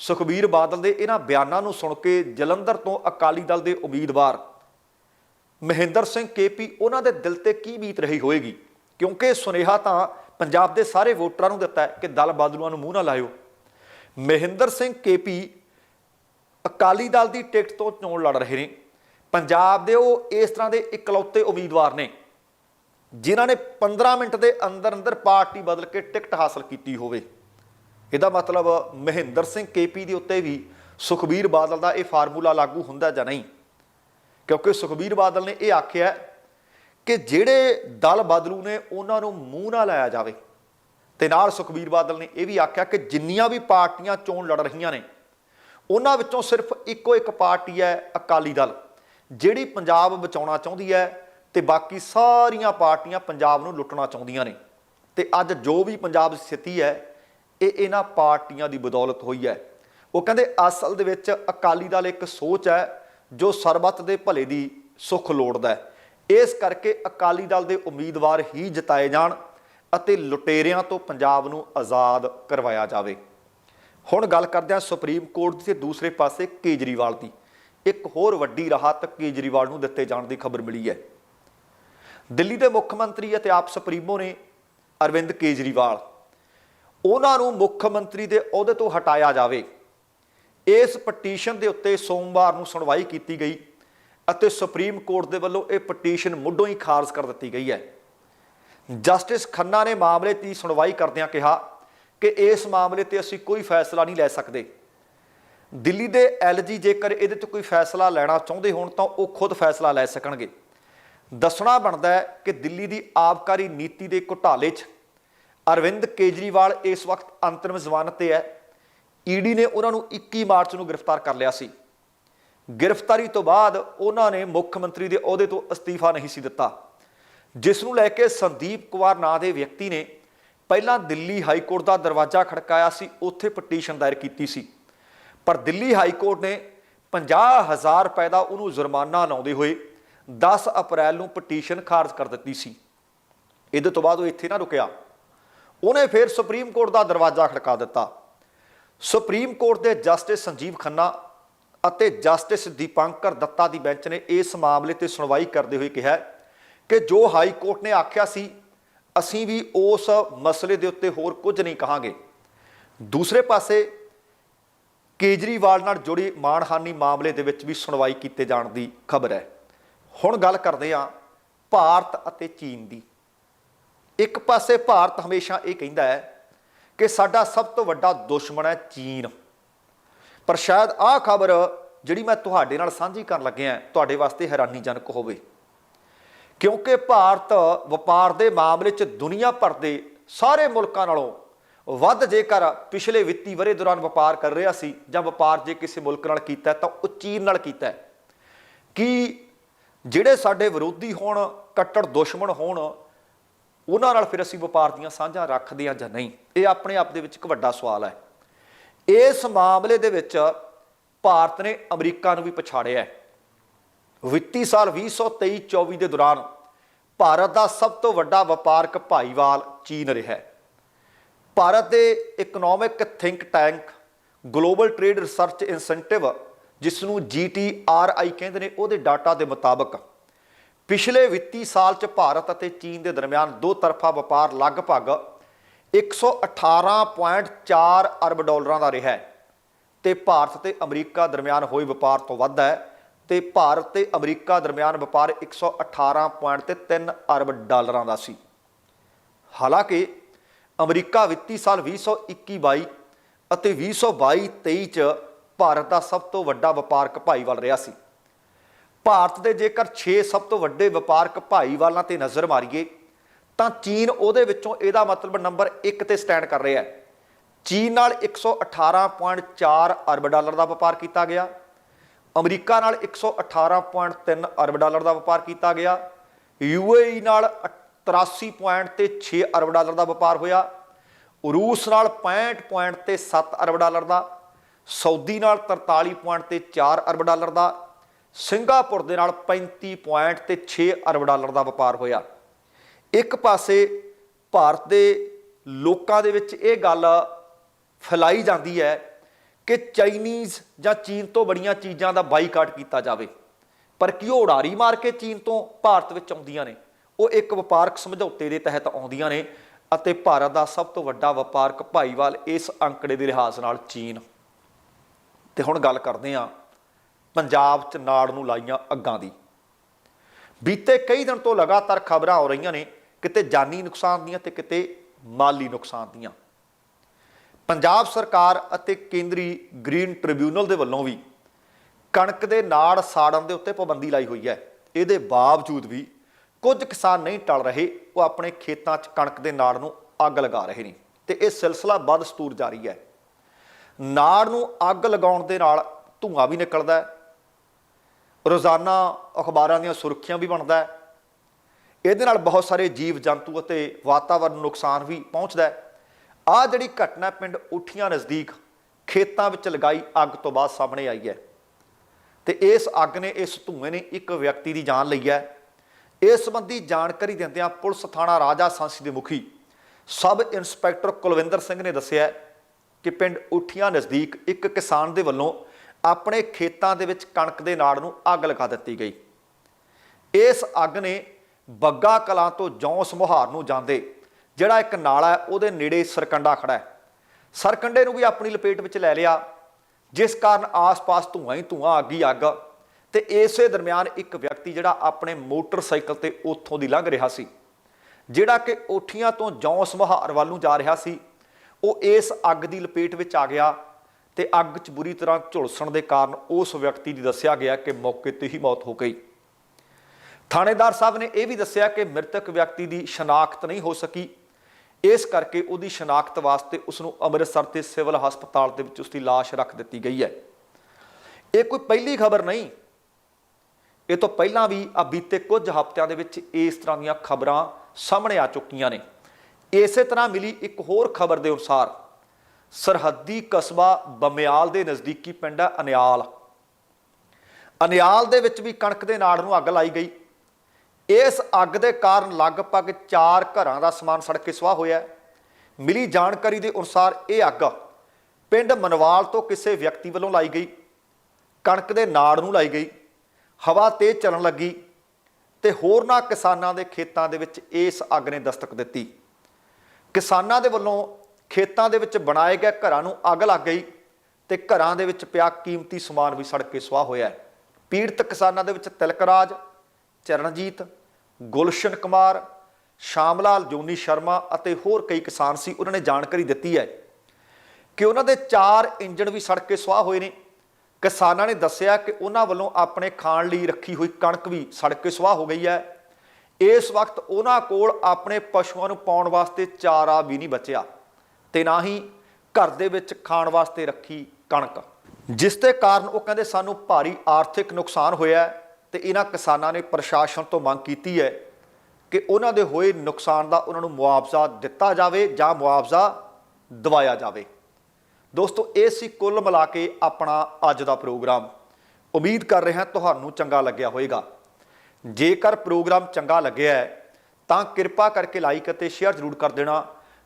ਸੁਖਬੀਰ ਬਾਦਲ ਦੇ ਇਹਨਾਂ ਬਿਆਨਾਂ ਨੂੰ ਸੁਣ ਕੇ ਜਲੰਧਰ ਤੋਂ ਅਕਾਲੀ ਦਲ ਦੇ ਉਮੀਦਵਾਰ ਮਹਿੰਦਰ ਸਿੰਘ ਕੇਪੀ, ਉਹਨਾਂ ਦੇ ਦਿਲ ਤੇ ਕੀ ਬੀਤ ਰਹੀ ਹੋਏਗੀ? ਕਿਉਂਕਿ ਸੁਨੇਹਾ ਤਾਂ ਪੰਜਾਬ ਦੇ ਸਾਰੇ ਵੋਟਰਾਂ ਨੂੰ ਦਿੱਤਾ ਹੈ ਕਿ ਦਲ ਬਾਦਲੂਆਂ ਨੂੰ ਮੂੰਹ ਨਾ ਲਾਇਓ। ਮਹਿੰਦਰ ਸਿੰਘ ਕੇਪੀ ਅਕਾਲੀ ਦਲ ਦੀ ਟਿਕਟ ਤੋਂ ਚੋਣ ਲੜ ਰਹੇ ਨੇ। ਪੰਜਾਬ ਦੇ ਉਹ ਇਸ ਤਰ੍ਹਾਂ ਦੇ ਇਕਲੌਤੇ ਉਮੀਦਵਾਰ ਨੇ, ਜਿਨ੍ਹਾਂ ਨੇ 15 ਮਿੰਟ ਦੇ ਅੰਦਰ ਅੰਦਰ ਪਾਰਟੀ ਬਦਲ ਕੇ ਟਿਕਟ ਹਾਸਲ ਕੀਤੀ ਹੋਵੇ। ਇਹਦਾ ਮਤਲਬ ਮਹਿੰਦਰ ਸਿੰਘ ਕੇਪੀ ਦੇ ਉੱਤੇ ਵੀ ਸੁਖਬੀਰ ਬਾਦਲ ਦਾ ਇਹ ਫਾਰਮੂਲਾ ਲਾਗੂ ਹੁੰਦਾ ਜਾਂ ਨਹੀਂ? ਕਿਉਂਕਿ ਸੁਖਬੀਰ ਬਾਦਲ ਨੇ ਇਹ ਆਖਿਆ ਕਿ ਜਿਹੜੇ ਦਲ ਬਦਲੂ ਨੇ, ਉਹਨਾਂ ਨੂੰ ਮੂੰਹ ਨਾ ਲਾਇਆ ਜਾਵੇ। ਤੇ ਨਾਲ ਸੁਖਬੀਰ ਬਾਦਲ ਨੇ ਇਹ ਵੀ ਆਖਿਆ ਕਿ ਜਿੰਨੀਆਂ ਵੀ ਪਾਰਟੀਆਂ ਚੋਣ ਲੜ ਰਹੀਆਂ ਨੇ, ਉਹਨਾਂ ਵਿੱਚੋਂ ਸਿਰਫ ਇੱਕੋ ਇੱਕ ਪਾਰਟੀ ਹੈ ਅਕਾਲੀ ਦਲ, ਜਿਹੜੀ ਪੰਜਾਬ ਬਚਾਉਣਾ ਚਾਹੁੰਦੀ ਹੈ ਤੇ ਬਾਕੀ ਸਾਰੀਆਂ ਪਾਰਟੀਆਂ ਪੰਜਾਬ ਨੂੰ ਲੁੱਟਣਾ ਚਾਹੁੰਦੀਆਂ ਨੇ। ਤੇ ਅੱਜ ਜੋ ਵੀ ਪੰਜਾਬ ਦੀ ਸਥਿਤੀ ਹੈ ਇਹ ਇਹਨਾਂ ਪਾਰਟੀਆਂ ਦੀ ਬਦੌਲਤ ਹੋਈ ਹੈ। ਉਹ ਕਹਿੰਦੇ, ਅਸਲ ਦੇ ਵਿੱਚ ਅਕਾਲੀ ਦਲ ਇੱਕ ਸੋਚ ਹੈ ਜੋ ਸਰਬੱਤ ਦੇ ਭਲੇ ਦੀ ਸੁੱਖ ਲੋੜਦਾ ਹੈ। ਇਸ ਕਰਕੇ ਅਕਾਲੀ ਦਲ ਦੇ ਉਮੀਦਵਾਰ ਹੀ ਜਿਤਾਏ ਜਾਣ ਅਤੇ ਲੁਟੇਰਿਆਂ ਤੋਂ ਪੰਜਾਬ ਨੂੰ ਆਜ਼ਾਦ ਕਰਵਾਇਆ ਜਾਵੇ। ਹੁਣ ਗੱਲ ਕਰਦੇ ਹਾਂ ਸੁਪਰੀਮ ਕੋਰਟ ਦੀ ਦੇ ਦੂਸਰੇ ਪਾਸੇ ਕੇਜਰੀਵਾਲ ਦੀ। ਇੱਕ ਹੋਰ ਵੱਡੀ ਰਾਹਤ ਕੇਜਰੀਵਾਲ ਨੂੰ ਦਿੱਤੇ ਜਾਣ ਦੀ ਖਬਰ ਮਿਲੀ ਹੈ। ਦਿੱਲੀ ਦੇ ਮੁੱਖ ਮੰਤਰੀ ਅਤੇ ਆਪ ਸੁਪਰੀਮੋ ਨੇ ਅਰਵਿੰਦ ਕੇਜਰੀਵਾਲ ਉਹਨਾਂ ਨੂੰ ਮੁੱਖ ਮੰਤਰੀ ਦੇ ਅਹੁਦੇ ਤੋਂ ਹਟਾਇਆ ਜਾਵੇ। ਇਸ ਪਟੀਸ਼ਨ ਦੇ ਉੱਤੇ ਸੋਮਵਾਰ ਨੂੰ ਸੁਣਵਾਈ ਕੀਤੀ ਗਈ ਅਤੇ ਸੁਪਰੀਮ ਕੋਰਟ ਦੇ ਵੱਲੋਂ ਇਹ ਪਟੀਸ਼ਨ ਮੁੱਢੋਂ ਹੀ ਖਾਰਜ ਕਰ ਦਿੱਤੀ ਗਈ ਹੈ। ਜਸਟਿਸ ਖੰਨਾ ਨੇ ਮਾਮਲੇ ਦੀ ਸੁਣਵਾਈ ਕਰਦਿਆਂ ਕਿਹਾ ਕਿ ਇਸ ਮਾਮਲੇ ਤੇ ਅਸੀਂ ਕੋਈ ਫੈਸਲਾ ਨਹੀਂ ਲੈ ਸਕਦੇ। ਦਿੱਲੀ ਦੇ ਐਲਜੀ ਜੇਕਰ ਇਹਦੇ ਤੇ ਕੋਈ ਫੈਸਲਾ ਲੈਣਾ ਚਾਹੁੰਦੇ ਹੋਣ ਤਾਂ ਉਹ ਖੁਦ ਫੈਸਲਾ ਲੈ ਸਕਣਗੇ। ਦੱਸਣਾ ਬਣਦਾ ਹੈ ਕਿ ਦਿੱਲੀ ਦੀ ਆਬਕਾਰੀ ਨੀਤੀ ਦੇ ਘੁਟਾਲੇ 'ਚ ਅਰਵਿੰਦ ਕੇਜਰੀਵਾਲ ਇਸ ਵਕਤ ਅੰਤਰਿਮ ਜ਼ਮਾਨਤ ਤੇ ਹੈ। ਈਡੀ ਨੇ ਉਹਨਾਂ ਨੂੰ 21 ਮਾਰਚ ਨੂੰ ਗ੍ਰਿਫਤਾਰ ਕਰ ਲਿਆ ਸੀ। ਗ੍ਰਿਫਤਾਰੀ ਤੋਂ ਬਾਅਦ ਉਹਨਾਂ ਨੇ ਮੁੱਖ ਮੰਤਰੀ ਦੇ ਅਹੁਦੇ ਤੋਂ ਅਸਤੀਫਾ ਨਹੀਂ ਸੀ ਦਿੱਤਾ। ਜਿਸ ਨੂੰ ਲੈ ਕੇ ਸੰਦੀਪ ਕੁਮਾਰ ਨਾਂ ਦੇ ਵਿਅਕਤੀ ਨੇ ਪਹਿਲਾਂ ਦਿੱਲੀ ਹਾਈ ਕੋਰਟ ਦਾ ਦਰਵਾਜ਼ਾ ਖੜਕਾਇਆ ਸੀ, ਉੱਥੇ ਪਟੀਸ਼ਨ ਦਾਇਰ ਕੀਤੀ ਸੀ। ਪਰ ਦਿੱਲੀ ਹਾਈ ਕੋਰਟ ਨੇ 50000 ਰੁਪਏ ਦਾ ਉਹਨੂੰ ਜੁਰਮਾਨਾ ਲਾਉਂਦੇ ਹੋਏ 10 ਅਪ੍ਰੈਲ ਨੂੰ ਪਟੀਸ਼ਨ ਖਾਰਜ ਕਰ ਦਿੱਤੀ ਸੀ। ਇਹਦੇ ਤੋਂ ਬਾਅਦ ਉਹ ਇੱਥੇ ਨਾ ਰੁਕਿਆ। ਉਹਨੇ ਫਿਰ ਸੁਪਰੀਮ ਕੋਰਟ ਦਾ ਦਰਵਾਜ਼ਾ ਖੜਕਾ ਦਿੱਤਾ। ਸੁਪਰੀਮ ਕੋਰਟ ਦੇ ਜਸਟਿਸ ਸੰਜੀਵ ਖੰਨਾ ਅਤੇ ਜਸਟਿਸ ਦੀਪੰਕਰ ਦੱਤਾ ਦੀ ਬੈਂਚ ਨੇ ਇਸ ਮਾਮਲੇ ਤੇ ਸੁਣਵਾਈ ਕਰਦੇ ਹੋਏ ਕਿਹਾ ਕਿ ਜੋ ਹਾਈ ਕੋਰਟ ਨੇ ਆਖਿਆ ਸੀ, ਅਸੀਂ ਵੀ ਉਸ ਮਸਲੇ ਦੇ ਉੱਤੇ ਹੋਰ ਕੁਝ ਨਹੀਂ ਕਹਾਂਗੇ। ਦੂਸਰੇ ਪਾਸੇ ਕੇਜਰੀਵਾਲ ਨਾਲ ਜੁੜੀ ਮਾਣਹਾਨੀ ਮਾਮਲੇ ਦੇ ਵਿੱਚ ਵੀ ਸੁਣਵਾਈ ਕੀਤੇ ਜਾਣ ਦੀ ਖਬਰ ਹੈ। ਹੁਣ ਗੱਲ ਕਰਦੇ ਹਾਂ ਭਾਰਤ ਅਤੇ ਚੀਨ ਦੀ। ਇੱਕ ਪਾਸੇ ਭਾਰਤ ਹਮੇਸ਼ਾ ਇਹ ਕਹਿੰਦਾ ਹੈ ਕਿ ਸਾਡਾ ਸਭ ਤੋਂ ਵੱਡਾ ਦੁਸ਼ਮਣ ਹੈ ਚੀਨ। ਪਰ ਸ਼ਾਇਦ ਆਹ ਖਬਰ ਜਿਹੜੀ ਮੈਂ ਤੁਹਾਡੇ ਨਾਲ ਸਾਂਝੀ ਕਰਨ ਲੱਗਿਆ ਤੁਹਾਡੇ ਵਾਸਤੇ ਹੈਰਾਨੀਜਨਕ ਹੋਵੇ। ਕਿਉਂਕਿ ਭਾਰਤ ਵਪਾਰ ਦੇ ਮਾਮਲੇ 'ਚ ਦੁਨੀਆ ਭਰ ਦੇ ਸਾਰੇ ਮੁਲਕਾਂ ਨਾਲੋਂ ਵੱਧ ਜੇਕਰ ਪਿਛਲੇ ਵਿੱਤੀ ਵਰੇ ਦੌਰਾਨ ਵਪਾਰ ਕਰ ਰਿਹਾ ਸੀ ਜਾਂ ਵਪਾਰ ਜੇ ਕਿਸੇ ਮੁਲਕ ਨਾਲ ਕੀਤਾ, ਤਾਂ ਉਹ ਚੀਨ ਨਾਲ ਕੀਤਾ ਕਿ ਜਿਹੜੇ ਸਾਡੇ ਵਿਰੋਧੀ ਹੋਣ, ਕੱਟੜ ਦੁਸ਼ਮਣ ਹੋਣ ਉਹਨਾਂ ਨਾਲ ਫਿਰ ਅਸੀਂ ਵਪਾਰ ਦੀਆਂ ਸਾਂਝਾਂ ਰੱਖਦੇ ਹਾਂ ਜਾਂ ਨਹੀਂ? ਇਹ ਆਪਣੇ ਆਪ ਦੇ ਵਿੱਚ ਇੱਕ ਵੱਡਾ ਸਵਾਲ ਹੈ। ਇਸ ਮਾਮਲੇ ਦੇ ਵਿੱਚ ਭਾਰਤ ਨੇ ਅਮਰੀਕਾ ਨੂੰ ਵੀ ਪਛਾੜਿਆ ਹੈ। ਵਿੱਤੀ ਸਾਲ 2023-24 ਦੇ ਦੌਰਾਨ ਭਾਰਤ ਦਾ ਸਭ ਤੋਂ ਵੱਡਾ ਵਪਾਰਕ ਭਾਈਵਾਲ ਚੀਨ ਰਿਹਾ ਹੈ। ਭਾਰਤ ਦੇ economic think tank global trade research initiative ਜਿਸ ਨੂੰ GTRI ਕਹਿੰਦੇ ਨੇ, ਉਹਦੇ ਡਾਟਾ ਦੇ ਮੁਤਾਬਕ ਪਿਛਲੇ ਵਿੱਤੀ ਸਾਲ 'ਚ ਭਾਰਤ ਅਤੇ ਚੀਨ ਦੇ ਦਰਮਿਆਨ ਦੋ ਤਰਫਾ ਵਪਾਰ ਲਗਭਗ 118.4 ਅਰਬ ਡਾਲਰਾਂ ਦਾ ਰਿਹਾ ਹੈ ਤੇ ਭਾਰਤ ਤੇ ਅਮਰੀਕਾ ਦਰਮਿਆਨ ਹੋਈ ਵਪਾਰ ਤੋਂ ਵੱਧ ਹੈ ਤੇ ਭਾਰਤ ਤੇ ਅਮਰੀਕਾ ਦਰਮਿਆਨ ਵਪਾਰ 118.3 ਅਰਬ ਡਾਲਰਾਂ ਦਾ ਸੀ। ਹਾਲਾਂਕਿ ਅਮਰੀਕਾ ਵਿੱਤੀ ਸਾਲ 2021-22 ਅਤੇ 2022-23 ਚ ਭਾਰਤ ਦਾ ਸਭ ਤੋਂ ਵੱਡਾ ਵਪਾਰਕ ਭਾਈਵਾਲ ਰਿਹਾ ਸੀ। ਭਾਰਤ ਦੇ ਜੇਕਰ 6 ਸਭ ਤੋਂ ਵੱਡੇ ਵਪਾਰਕ ਭਾਈਵਾਲਾਂ ਤੇ ਨਜ਼ਰ ਮਾਰੀਏ, ਤਾਂ ਚੀਨ ਉਹਦੇ ਵਿੱਚੋਂ ਇਹਦਾ ਮਤਲਬ ਨੰਬਰ 1 ਤੇ ਸਟੈਂਡ ਕਰ ਰਿਹਾ ਹੈ। ਚੀਨ ਨਾਲ 118.4 ਅਰਬ ਡਾਲਰ ਦਾ ਵਪਾਰ ਕੀਤਾ ਗਿਆ। ਅਮਰੀਕਾ ਨਾਲ 118.3 ਅਰਬ ਡਾਲਰ ਦਾ ਵਪਾਰ ਕੀਤਾ ਗਿਆ। ਯੂਏਈ ਨਾਲ 83 ਪੁਆਇੰਟ ਤੇ 6 ਅਰਬ ਡਾਲਰ ਦਾ ਵਪਾਰ ਹੋਇਆ। ਰੂਸ ਨਾਲ 65 ਪੁਆਇੰਟ ਤੇ 7 ਅਰਬ ਡਾਲਰ ਦਾ। ਸਾਊਦੀ ਨਾਲ 43 ਪੁਆਇੰਟ ਤੇ 4 ਅਰਬ ਡਾਲਰ ਦਾ। ਸਿੰਗਾਪੁਰ ਦੇ ਨਾਲ 35 ਪੁਆਇੰਟ ਤੇ 6 ਅਰਬ ਡਾਲਰ ਦਾ ਵਪਾਰ ਹੋਇਆ। ਇੱਕ ਪਾਸੇ ਭਾਰਤ ਦੇ ਲੋਕਾਂ ਦੇ ਵਿੱਚ ਇਹ ਗੱਲ ਫੈਲਾਈ ਜਾਂਦੀ ਹੈ ਕਿ ਚਾਈਨੀਜ਼ ਜਾਂ ਚੀਨ ਤੋਂ ਬੜੀਆਂ ਚੀਜ਼ਾਂ ਦਾ ਬਾਈਕਾਟ ਕੀਤਾ ਜਾਵੇ। ਪਰ ਕੀ ਉਹ ਉਡਾਰੀ ਮਾਰ ਕੇ ਚੀਨ ਤੋਂ ਭਾਰਤ ਵਿੱਚ ਆਉਂਦੀਆਂ ਨੇ? ਉਹ ਇੱਕ ਵਪਾਰਕ ਸਮਝੌਤੇ ਦੇ ਤਹਿਤ ਆਉਂਦੀਆਂ ਨੇ ਅਤੇ ਭਾਰਤ ਦਾ ਸਭ ਤੋਂ ਵੱਡਾ ਵਪਾਰਕ ਭਾਈਵਾਲ ਇਸ ਅੰਕੜੇ ਦੇ ਲਿਹਾਜ਼ ਨਾਲ ਚੀਨ। ਤੇ ਹੁਣ ਗੱਲ ਕਰਦੇ ਹਾਂ ਪੰਜਾਬ 'ਚ ਨਾੜ ਨੂੰ ਲਾਈਆਂ ਅੱਗਾਂ ਦੀ। ਬੀਤੇ ਕਈ ਦਿਨ ਤੋਂ ਲਗਾਤਾਰ ਖਬਰਾਂ ਹੋ ਰਹੀਆਂ ਨੇ, ਕਿਤੇ ਜਾਨੀ ਨੁਕਸਾਨ ਦੀਆਂ ਤੇ ਕਿਤੇ ਮਾਲੀ ਨੁਕਸਾਨ ਦੀਆਂ। ਪੰਜਾਬ ਸਰਕਾਰ ਅਤੇ ਕੇਂਦਰੀ ਗ੍ਰੀਨ ਟ੍ਰਿਬਿਊਨਲ ਦੇ ਵੱਲੋਂ ਵੀ ਕਣਕ ਦੇ ਨਾੜ ਸਾੜਨ ਦੇ ਉੱਤੇ ਪਾਬੰਦੀ ਲਾਈ ਹੋਈ ਹੈ। ਇਹਦੇ ਬਾਵਜੂਦ ਵੀ ਕੁਝ ਕਿਸਾਨ ਨਹੀਂ ਟਲ ਰਹੇ, ਉਹ ਆਪਣੇ ਖੇਤਾਂ 'ਚ ਕਣਕ ਦੇ ਨਾੜ ਨੂੰ ਅੱਗ ਲਗਾ ਰਹੇ ਨੇ ਤੇ ਇਹ ਸਿਲਸਿਲਾ ਬਦ ਸਤੂਰ ਜਾਰੀ ਹੈ। ਨਾੜ ਨੂੰ ਅੱਗ ਲਗਾਉਣ ਦੇ ਨਾਲ ਧੂੰਆਂ ਵੀ ਨਿਕਲਦਾ ਹੈ ਰੋਜ਼ਾਨਾ ਅਖਬਾਰਾਂ ਦੀਆਂ ਸੁਰਖੀਆਂ ਵੀ ਬਣਦਾ ਹੈ। ਇਹਦੇ ਨਾਲ ਬਹੁਤ ਸਾਰੇ ਜੀਵ ਜੰਤੂ ਅਤੇ ਵਾਤਾਵਰਣ ਨੂੰ ਨੁਕਸਾਨ ਵੀ ਪਹੁੰਚਦਾ ਹੈ। ਆ ਜਿਹੜੀ ਘਟਨਾ ਪਿੰਡ ਉਠੀਆਂ ਨਜ਼ਦੀਕ ਖੇਤਾਂ ਵਿੱਚ ਲਗਾਈ ਅੱਗ ਤੋਂ ਬਾਅਦ ਸਾਹਮਣੇ ਆਈ ਹੈ। ਤੇ ਇਸ ਅੱਗ ਨੇ ਇਸ ਧੂਏ ਨੇ ਇੱਕ ਵਿਅਕਤੀ ਦੀ ਜਾਨ ਲਈ ਹੈ। ਇਸ ਸੰਬੰਧੀ ਜਾਣਕਾਰੀ ਦਿੰਦਿਆਂ ਪੁਲਿਸ ਥਾਣਾ ਰਾਜਾ ਸਾਂਸੀ ਦੇ ਮੁਖੀ ਸਬ ਇੰਸਪੈਕਟਰ ਕੁਲਵਿੰਦਰ ਸਿੰਘ ਨੇ ਦੱਸਿਆ ਕਿ ਪਿੰਡ ਉਠੀਆਂ ਨਜ਼ਦੀਕ ਇੱਕ ਕਿਸਾਨ ਦੇ ਵੱਲੋਂ ਆਪਣੇ ਖੇਤਾਂ ਦੇ ਵਿੱਚ ਕਣਕ ਦੇ ਨਾੜ ਨੂੰ ਅੱਗ ਲਗਾ ਦਿੱਤੀ ਗਈ। ਇਸ ਅੱਗ ਨੇ ਬੱਗਾ ਕਲਾਂ ਤੋਂ ਜੌਂਸ ਮੁਹਾਰ ਨੂੰ ਜਾਂਦੇ, ਜਿਹੜਾ ਇੱਕ ਨਾਲਾ ਹੈ, ਉਹਦੇ ਨੇੜੇ ਸਰਕੰਡਾ ਖੜਾ ਹੈ। ਸਰਕੰਡੇ ਨੂੰ ਵੀ ਆਪਣੀ ਲਪੇਟ ਵਿੱਚ ਲੈ ਲਿਆ, ਜਿਸ ਕਾਰਨ ਆਸ-ਪਾਸ ਧੂਆਂ ਹੀ ਧੂਆਂ ਅੱਗ ਹੀ ਅੱਗ, ਤੇ ਇਸੇ ਦਰਮਿਆਨ ਇੱਕ ਵਿਅਕਤੀ ਜਿਹੜਾ ਆਪਣੇ ਮੋਟਰਸਾਈਕਲ ਤੇ ਉੱਥੋਂ ਦੀ ਲੰਘ ਰਿਹਾ ਸੀ, ਜਿਹੜਾ ਕਿ ਓਠੀਆਂ ਤੋਂ ਜੌਂਸ ਮੁਹਾਰ ਵੱਲ ਨੂੰ ਜਾ ਰਿਹਾ ਸੀ, ਉਹ ਇਸ ਅੱਗ ਦੀ ਲਪੇਟ ਵਿੱਚ ਆ ਗਿਆ ਤੇ ਅੱਗ 'ਚ ਬੁਰੀ ਤਰ੍ਹਾਂ ਝੁਲਸਣ ਦੇ ਕਾਰਨ ਉਸ ਵਿਅਕਤੀ ਦੀ ਦੱਸਿਆ ਗਿਆ ਕਿ ਮੌਕੇ ਤੇ ਹੀ ਮੌਤ ਹੋ ਗਈ। ਥਾਣੇਦਾਰ ਸਾਹਿਬ ਨੇ ਇਹ ਵੀ ਦੱਸਿਆ ਕਿ ਮ੍ਰਿਤਕ ਵਿਅਕਤੀ ਦੀ ਸ਼ਨਾਖਤ ਨਹੀਂ ਹੋ ਸਕੀ। ਇਸ ਕਰਕੇ ਉਹਦੀ ਸ਼ਨਾਖਤ ਵਾਸਤੇ ਉਸ ਨੂੰ ਅੰਮ੍ਰਿਤਸਰ ਤੇ ਸਿਵਲ ਹਸਪਤਾਲ ਦੇ ਵਿੱਚ ਉਸ ਦੀ ਲਾਸ਼ ਰੱਖ ਦਿੱਤੀ ਗਈ ਹੈ। ਇਹ ਕੋਈ ਪਹਿਲੀ ਖਬਰ ਨਹੀਂ। ਇਹ ਤੋਂ ਪਹਿਲਾਂ ਵੀ ਆ ਬੀਤੇ ਕੁਝ ਹਫ਼ਤਿਆਂ ਦੇ ਵਿੱਚ ਇਸ ਤਰ੍ਹਾਂ ਦੀਆਂ ਖਬਰਾਂ ਸਾਹਮਣੇ ਆ ਚੁੱਕੀਆਂ ਨੇ। ਇਸੇ ਤਰ੍ਹਾਂ ਮਿਲੀ ਇੱਕ ਹੋਰ ਖਬਰ ਦੇ ਅਨੁਸਾਰ ਸਰਹੱਦੀ ਕਸਬਾ ਬਮਿਆਲ ਦੇ ਨਜ਼ਦੀਕੀ ਪਿੰਡ ਹੈ, ਅਨਿਆਲ। ਅਨਿਆਲ ਦੇ ਵਿੱਚ ਵੀ ਕਣਕ ਦੇ ਨਾੜ ਨੂੰ ਅੱਗ ਲਾਈ ਗਈ। ਇਸ ਅੱਗ ਦੇ ਕਾਰਨ ਲਗਭਗ 4 ਘਰਾਂ ਦਾ ਸਮਾਨ ਸੜ ਕੇ ਸੁਆਹ ਹੋਇਆ ਮਿਲੀ ਜਾਣਕਾਰੀ ਦੇ ਅਨੁਸਾਰ ਇਹ ਅੱਗ ਪਿੰਡ ਮਨਵਾਲ ਤੋਂ ਕਿਸੇ ਵਿਅਕਤੀ ਵੱਲੋਂ ਲਾਈ ਗਈ। ਕਣਕ ਦੇ ਨਾੜ ਨੂੰ ਲਾਈ ਗਈ। ਹਵਾ ਤੇਜ਼ ਚੱਲਣ ਲੱਗੀ ਤੇ ਹੋਰਨਾਂ ਕਿਸਾਨਾਂ ਦੇ ਖੇਤਾਂ ਦੇ ਵਿੱਚ ਇਸ ਅੱਗ ਨੇ ਦਸਤਕ ਦਿੱਤੀ। ਕਿਸਾਨਾਂ ਦੇ ਵੱਲੋਂ ਖੇਤਾਂ ਦੇ ਵਿੱਚ ਬਣਾਏ ਗਏ ਘਰਾਂ ਨੂੰ ਅੱਗ ਲੱਗ ਗਈ ਤੇ ਘਰਾਂ ਦੇ ਵਿੱਚ ਪਿਆ ਕੀਮਤੀ ਸਮਾਨ ਵੀ ਸੜ ਕੇ ਸੁਆਹ ਹੋਇਆ ਹੈ। ਪੀੜਤ ਕਿਸਾਨਾਂ ਦੇ ਵਿੱਚ ਤਿਲਕਰਾਜ ਚਰਨਜੀਤ, ਗੁਲਸ਼ਨ ਕੁਮਾਰ, ਸ਼ਾਮਲਾਲ, ਜੋਨੀ ਸ਼ਰਮਾ ਅਤੇ ਹੋਰ ਕਈ ਕਿਸਾਨ ਸੀ, ਉਹਨਾਂ ਨੇ ਜਾਣਕਾਰੀ ਦਿੱਤੀ ਹੈ ਕਿ ਉਹਨਾਂ ਦੇ 4 ਇੰਜਣ ਵੀ ਸੜ ਕੇ ਸੁਆਹ ਹੋਏ ਨੇ। ਕਿਸਾਨਾਂ ਨੇ ਦੱਸਿਆ ਕਿ ਉਹਨਾਂ ਵੱਲੋਂ ਆਪਣੇ ਖਾਣ ਲਈ ਰੱਖੀ ਹੋਈ ਕਣਕ ਵੀ ਸੜ ਕੇ ਸੁਆਹ ਹੋ ਗਈ ਹੈ। ਇਸ ਵਕਤ ਉਹਨਾਂ ਕੋਲ ਆਪਣੇ ਪਸ਼ੂਆਂ ਨੂੰ ਪਾਉਣ ਵਾਸਤੇ ਚਾਰਾ ਵੀ ਨਹੀਂ ਬਚਿਆ। ਤੇ ਨਾ ਹੀ ਘਰ ਦੇ ਵਿੱਚ ਖਾਣ ਵਾਸਤੇ ਰੱਖੀ ਕਣਕ। ਜਿਸ ਦੇ ਕਾਰਨ ਉਹ ਕਹਿੰਦੇ ਸਾਨੂੰ ਭਾਰੀ ਆਰਥਿਕ ਨੁਕਸਾਨ ਹੋਇਆ ਹੈ ਤੇ ਇਹਨਾਂ ਕਿਸਾਨਾਂ ਨੇ ਪ੍ਰਸ਼ਾਸਨ ਤੋਂ ਮੰਗ ਕੀਤੀ ਹੈ ਕਿ ਉਹਨਾਂ ਦੇ ਹੋਏ ਨੁਕਸਾਨ ਦਾ ਉਹਨਾਂ ਨੂੰ ਮੁਆਵਜ਼ਾ ਦਿੱਤਾ ਜਾਵੇ ਜਾਂ ਮੁਆਵਜ਼ਾ ਦਵਾਇਆ ਜਾਵੇ। ਦੋਸਤੋ, ਇਹ ਸੀ ਕੁੱਲ ਮਿਲਾ ਕੇ ਆਪਣਾ ਅੱਜ ਦਾ ਪ੍ਰੋਗਰਾਮ। ਉਮੀਦ ਕਰ ਰਿਹਾ ਤੁਹਾਨੂੰ ਚੰਗਾ ਲੱਗਿਆ ਹੋਵੇਗਾ। ਜੇਕਰ ਪ੍ਰੋਗਰਾਮ ਚੰਗਾ ਲੱਗਿਆ ਤਾਂ ਕਿਰਪਾ ਕਰਕੇ ਲਾਈਕ ਅਤੇ ਸ਼ੇਅਰ ਜ਼ਰੂਰ ਕਰ ਦੇਣਾ।